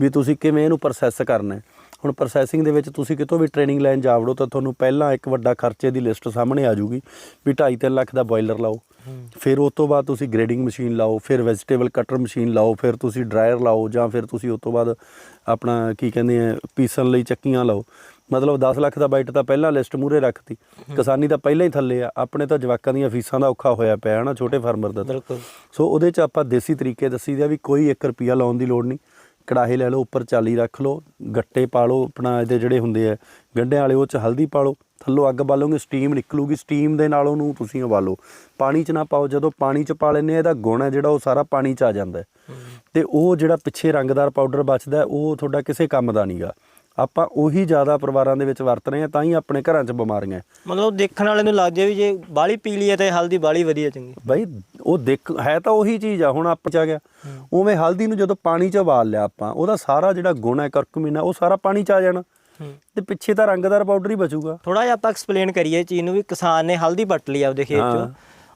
ਵੀ ਤੁਸੀਂ ਕਿਵੇਂ ਇਹਨੂੰ ਪ੍ਰੋਸੈਸ ਕਰਨਾ ਹੈ। ਹੁਣ ਪ੍ਰੋਸੈਸਿੰਗ ਦੇ ਵਿੱਚ ਤੁਸੀਂ ਕਿਤੋਂ ਵੀ ਟ੍ਰੇਨਿੰਗ ਲੈਣ ਜਾਵੜੋ ਤਾਂ ਤੁਹਾਨੂੰ ਪਹਿਲਾਂ ਇੱਕ ਵੱਡਾ ਖਰਚੇ ਦੀ ਲਿਸਟ ਸਾਹਮਣੇ ਆ ਜਾਊਗੀ ਵੀ 2.5 ਲੱਖ ਦਾ ਬੋਇਲਰ ਲਾਓ। ਫਿਰ ਉਸ ਤੋਂ ਬਾਅਦ ਤੁਸੀਂ ਗ੍ਰੇਡਿੰਗ ਮਸ਼ੀਨ ਲਾਓ ਫਿਰ ਵੈਜੀਟੇਬਲ ਕਟਰ ਮਸ਼ੀਨ ਲਾਓ ਫਿਰ ਤੁਸੀਂ ਡਰਾਇਰ ਲਾਓ ਜਾਂ ਫਿਰ ਤੁਸੀਂ ਉਸ ਤੋਂ ਬਾਅਦ ਆਪਣਾ ਕੀ ਕਹਿੰਦੇ ਆ ਪੀਸਣ ਲਈ ਚੱਕੀਆਂ ਲਾਓ। ਮਤਲਬ 10 ਲੱਖ ਦਾ ਬਾਈਟ ਤਾਂ ਪਹਿਲਾਂ ਲਿਸਟ ਮੂਰੇ ਰੱਖਤੀ। ਕਿਸਾਨੀ ਤਾਂ ਪਹਿਲਾਂ ਹੀ ਥੱਲੇ ਆ। ਆਪਣੇ ਤਾਂ ਜਵਾਕਾਂ ਦੀਆਂ ਫੀਸਾਂ ਦਾ ਔਖਾ ਹੋਇਆ ਪਿਆ ਹਨਾ ਛੋਟੇ ਫਾਰਮਰ ਦਾ। ਬਿਲਕੁਲ। ਸੋ ਉਹਦੇ 'ਚ ਆਪਾਂ ਦੇਸੀ ਤਰੀਕੇ ਦੱਸੀ ਆ ਵੀ ਕੋਈ 1 ਰੁਪਿਆ ਲਾਉਣ ਦੀ ਲੋੜ ਨਹੀਂ। ਕੜਾਹੇ ਲੈ ਲਓ ਉੱਪਰ ਚਾਲੀ ਰੱਖ ਲਓ ਗੱਟੇ ਪਾ ਲਓ ਆਪਣਾ ਇਹਦੇ ਜਿਹੜੇ ਹੁੰਦੇ ਆ ਗੰਢਿਆਂ ਵਾਲੇ ਉਹ 'ਚ ਹਲਦੀ ਪਾ ਲਓ ਥੱਲੋਂ ਅੱਗ ਬਾਲੋਗੇ ਸਟੀਮ ਨਿਕਲੂਗੀ ਸਟੀਮ ਦੇ ਨਾਲ ਉਹਨੂੰ ਤੁਸੀਂ ਉਬਾਲੋ। ਪਾਣੀ 'ਚ ਨਾ ਪਾਓ ਜਦੋਂ ਪਾਣੀ 'ਚ ਪਾ ਆ ਇਹਦਾ ਗੁਣ ਹੈ ਜਿਹੜਾ ਉਹ ਸਾਰਾ ਪਾਣੀ 'ਚ ਆ ਜਾਂਦਾ ਤੇ ਉਹ ਜਿਹੜਾ ਪਿੱਛੇ ਰੰਗਦਾਰ ਪਾਊਡਰ ਬਚਦਾ ਉਹ ਤੁਹਾਡਾ ਕਿਸੇ ਕੰਮ ਦਾ ਨਹੀਂਗਾ ਆਪਾਂ ਉਹੀ ਜ਼ਿਆਦਾ ਪਰਿਵਾਰਾਂ ਦੇ ਵਿੱਚ ਵਰਤ ਰਹੇ ਆ ਤਾਂ ਹੀ ਆਪਣੇ ਘਰਾਂ 'ਚ ਬਿਮਾਰੀਆਂ। ਮਤਲਬ ਦੇਖਣ ਵਾਲੇ ਨੂੰ ਲੱਗਦਾ ਵੀ ਜੇ ਬਾਲੀ ਪੀਲੀ ਹੈ ਤੇ ਹਲਦੀ ਬਾਲੀ ਵਧੀਆ ਚੰਗੀ। ਬਈ ਉਹ ਦੇਖ ਹੈ ਤਾਂ ਉਹੀ ਚੀਜ਼ ਆ ਹੁਣ ਆਪਾਂ ਚ ਆ ਗਿਆ ਉਵੇਂ ਹਲਦੀ ਨੂੰ ਜਦੋਂ ਪਾਣੀ 'ਚ ਉਬਾਲ ਲਿਆ ਆਪਾਂ ਉਹਦਾ ਸਾਰਾ ਜਿਹੜਾ ਗੁਣ ਹੈ ਕਰਕਮੀਨਾ ਉਹ ਸਾਰਾ ਪਾਣੀ 'ਚ ਆ ਜਾਣਾ। ਤੇ ਪਿੱਛੇ ਤਾਂ ਰੰਗਦਾਰ ਪਾਊਡਰ ਹੀ ਬਚੂਗਾ। ਥੋੜਾ ਜਿਹਾ ਆਪਾਂ ਐਕਸਪਲੇਨ ਕਰੀਏ ਚੀਜ਼ ਨੂੰ ਵੀ ਕਿਸਾਨ ਨੇ ਹਲਦੀ ਪੱਟ ਲਈ ਆਪਦੇ ਖੇਤ ਚੋਂ।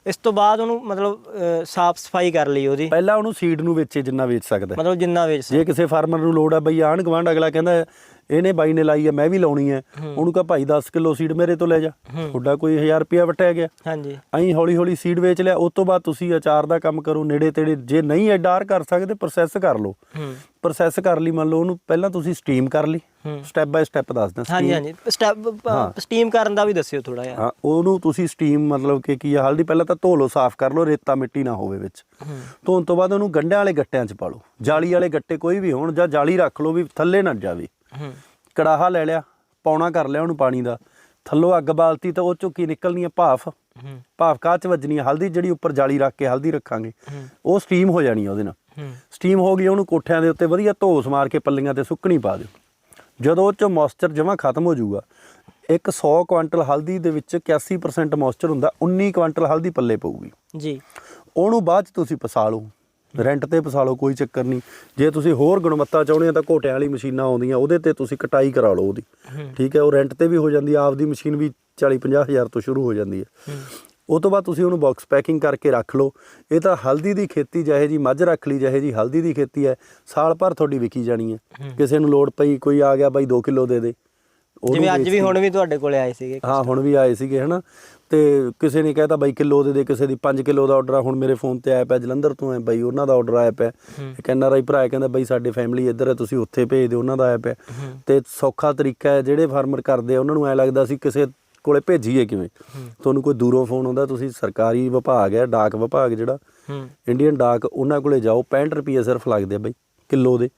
ਇਸ ਤੋਂ ਬਾਅਦ ਉਹਨੂੰ ਮਤਲਬ ਸਾਫ਼ ਸਫ਼ਾਈ ਕਰ ਲਈ ਉਹਦੀ। ਪਹਿਲਾਂ ਉਹਨੂੰ ਸੀਡ ਨੂੰ ਵੇਚੇ ਜਿੰਨਾ ਵੇਚ ਸਕਦਾ। ਮਤਲਬ ਜਿੰਨਾ ਵੇਚ ਜੇ ਕਿਸੇ ਫਾਰਮਰ ਨੂੰ ਲੋੜ ਆ ਬਈ ਆਣ ਗਵਾਂਡ ਅਗਲਾ ਕਹਿੰਦਾ ਇਹਨੇ ਬਾਈ ਨੇ ਲਾਈ ਆ ਮੈਂ ਵੀ ਲਾਉਣੀ ਹੈ। ਉਹਨੂੰ ਕਹ ਭਾਈ 10 ਕਿਲੋ ਸੀਡ ਮੇਰੇ ਤੋਂ ਲੈ ਜਾ। ਤੁਹਾਡਾ ਕੋਈ 1000 ਰੁਪਿਆ ਵਟਿਆ ਗਿਆ। ਹਾਂਜੀ। ਐਂ ਹੌਲੀ ਹੌਲੀ ਸੀਡ ਵੇਚ ਲਿਆ। ਉਸ ਤੋਂ ਬਾਅਦ ਤੁਸੀਂ ਅਚਾਰ ਦਾ ਕੰਮ ਕਰੋ ਨੇੜੇ ਤੇੜੇ ਜੇ ਨਹੀਂ ਐਡਾਰ ਕਰ ਸਕਦੇ ਪ੍ਰੋਸੈਸ ਕਰ ਲਓ। ਹੂੰ। ਪ੍ਰੋਸੈਸ ਕਰ ਲਈ ਮੰਨ ਲਓ ਉਹਨੂੰ ਪਹਿਲਾਂ ਤੁਸੀਂ ਸਟੀਮ ਕਰ ਲਈ। ਹੂੰ। ਸਟੈਪ ਬਾਈ ਸਟੈਪ ਦੱਸਦਾ ਹਾਂਜੀ ਹਾਂਜੀ। ਸਟੈਪ ਸਟੀਮ ਕਰਨ ਦਾ ਵੀ ਦੱਸਿਓ ਥੋੜਾ ਜਿਹਾ। ਹਾਂ ਉਹਨੂੰ ਤੁਸੀਂ ਸਟੀਮ ਮਤਲਬ ਕਿ ਕੀ ਆ ਹਲਦੀ ਪਹਿਲਾਂ ਤਾਂ ਧੋ ਲਓ ਸਾਫ਼ ਕਰ ਲਓ ਰੇਤਾ ਮਿੱਟੀ ਨਾ ਹੋਵੇ ਵਿੱਚ। ਹੂੰ। ਧੋਣ ਤੋਂ ਬਾਅਦ ਉਹਨੂੰ ਗੰਢਿਆਂ ਵਾਲੇ ਗੱਟਿਆਂ 'ਚ ਪਾ ਲਓ। ਜਾਲੀ ਵਾਲੇ ਗੱਟੇ ਕੋਈ ਵੀ ਹੋਣ ਜਾਂ ਜਾਲੀ ਰੱਖ ਲਓ ਵੀ ਥੱਲੇ ਨਾ ਜਾਵੇ। ਹੂੰ ਕੜਾਹਾ ਲੈ ਲਿਆ ਪੌਣਾ ਕਰ ਲਿਆ ਉਹਨੂੰ ਪਾਣੀ ਦਾ। ਥੱਲੋਂ ਅੱਗ ਬਾਲਤੀ ਤਾਂ ਉਹ ਚੋਂ ਕੀ ਨਿਕਲਣੀ ਹੈ ਭਾਫ? ਭਾਫ ਕਾਹ 'ਚ ਵੱਜਣੀ ਹੈ ਹਲਦੀ ਜਿਹੜੀ ਉੱਪਰ ਜਾਲੀ ਰੱਖ ਕੇ ਹਲਦੀ ਰੱਖਾਂਗੇ। ਉਹ ਸਟੀਮ ਹੋ ਜਾਣੀ ਹੈ ਉਹਦੇ ਨਾਲ। ਸਟੀਮ ਹੋ ਗਈ ਉਹਨੂੰ ਕੋਠਿਆਂ ਦੇ ਉੱਤੇ ਵਧੀਆ ਧੋਸ ਮਾਰ ਕੇ ਪੱਲੀਆਂ ਤੇ ਸੁੱਕਣੀ ਪਾ ਦਿਓ। ਜਦੋਂ ਉਹ ਚ ਮੋਇਸਚਰ ਜਮਾ ਖਤਮ ਹੋ ਜਾਊਗਾ ਇੱਕ 100 ਕੁਆਂਟਲ ਹਲਦੀ ਦੇ ਵਿੱਚ 81% ਮੋਇਸਚਰ ਹੁੰਦਾ 19 ਕੁਆਂਟਲ ਹਲਦੀ ਪੱਲੇ ਪਊਗੀ। ਜੀ। ਉਹਨੂੰ ਬਾਅਦ ਚ ਤੁਸੀਂ ਪਸਾ ਲਓ। ਰੈਂਟ ਤੇ ਪਸਾ ਲਓ ਕੋਈ ਚੱਕਰ ਨਹੀਂ। ਜੇ ਤੁਸੀਂ ਹੋਰ ਗੁਣਵੱਤਾ ਚਾਹੁੰਦੇ ਆ ਤਾਂ ਘੋਟਿਆਂ ਵਾਲੀ ਮਸ਼ੀਨਾਂ ਆਉਂਦੀਆਂ ਉਹਦੇ ਤੇ ਤੁਸੀਂ ਕਟਾਈ ਕਰਾ ਲਓ ਉਹਦੀ। ਠੀਕ ਹੈ ਉਹ ਰੈਂਟ ਤੇ ਵੀ ਹੋ ਜਾਂਦੀ ਆ ਆਪਦੀ ਮਸ਼ੀਨ ਵੀ 40 50 ਹਜ਼ਾਰ ਤੋਂ ਸ਼ੁਰੂ ਹੋ ਜਾਂਦੀ ਹੈ। ਉਹ ਤੋਂ ਬਾਅਦ ਤੁਸੀਂ ਉਹਨੂੰ ਬਾਕਸ ਪੈਕਿੰਗ ਕਰਕੇ ਰੱਖ ਲਓ। ਇਹ ਤਾਂ ਹਲਦੀ ਦੀ ਖੇਤੀ ਜਿਹੇ ਜੀ ਮੱਝ ਰੱਖ ਲਈ ਜਿਹੇ ਜੀ ਹਲਦੀ ਦੀ ਖੇਤੀ ਹੈ ਸਾਲ ਭਰ ਤੁਹਾਡੀ ਵਿਕੀ ਜਾਣੀ ਹੈ। ਕਿਸੇ ਨੂੰ ਲੋੜ ਪਈ ਕੋਈ ਆ ਗਿਆ ਬਾਈ 2 ਕਿਲੋ ਦੇ ਦੇ। ਜਿਵੇਂ ਅੱਜ ਵੀ। ਹੁਣ ਵੀ ਤੁਹਾਡੇ ਕੋਲੇ ਆਏ ਸੀਗੇ ਹਾਂ ਹੁਣ ਵੀ ਆਏ ਸੀਗੇ ਹਨਾ। ਤੇ ਕਿਸੇ ਨੇ ਕਹਿਤਾ ਬਾਈ ਕਿਲੋ ਦੇ ਦੇ ਕਿਸੇ ਦੀ 5 ਕਿਲੋ ਦਾ ਆਰਡਰ ਆ ਹੁਣ ਮੇਰੇ ਫੋਨ ਤੇ ਆਇਆ ਪਿਆ ਜਲੰਧਰ ਤੋਂ ਹੈ ਬਾਈ ਉਹਨਾਂ ਦਾ ਆਰਡਰ ਆਇਆ ਪਿਆ। ਇੱਕ ਐਨਆਰਆਈ ਭਰਾ ਕਹਿੰਦਾ ਬਾਈ ਸਾਡੇ ਫੈਮਿਲੀ ਇੱਧਰ ਹੈ ਤੁਸੀਂ ਉੱਥੇ ਭੇਜ ਦਿਓ ਉਹਨਾਂ ਦਾ ਆਇਆ ਪਿਆ। ਤੇ ਸੌਖਾ ਤਰੀਕਾ ਹੈ ਜਿਹੜੇ ਫਾਰਮਰ ਕਰਦੇ ਆ ਉਹਨਾਂ ਨੂੰ ਐ ਲੱਗਦਾ ਸੀ ਕਿਸੇ ਕੋਲੇ ਭੇਜੀਏ ਕਿਵੇਂ। ਤੁਹਾਨੂੰ ਕੋਈ ਦੂਰੋਂ ਫੋਨ ਆਉਂਦਾ ਤੁਸੀਂ ਸਰਕਾਰੀ ਵਿਭਾਗ ਹੈ ਡਾਕ ਵਿਭਾਗ ਜਿਹੜਾ ਇੰਡੀਅਨ ਡਾਕ ਉਹਨਾਂ ਕੋਲੇ ਜਾਓ 65 ਰੁਪਏ ਸਿਰਫ ਲੱਗਦੇ ਆ ਬਈ ਕਿਲੋ ਦੇ।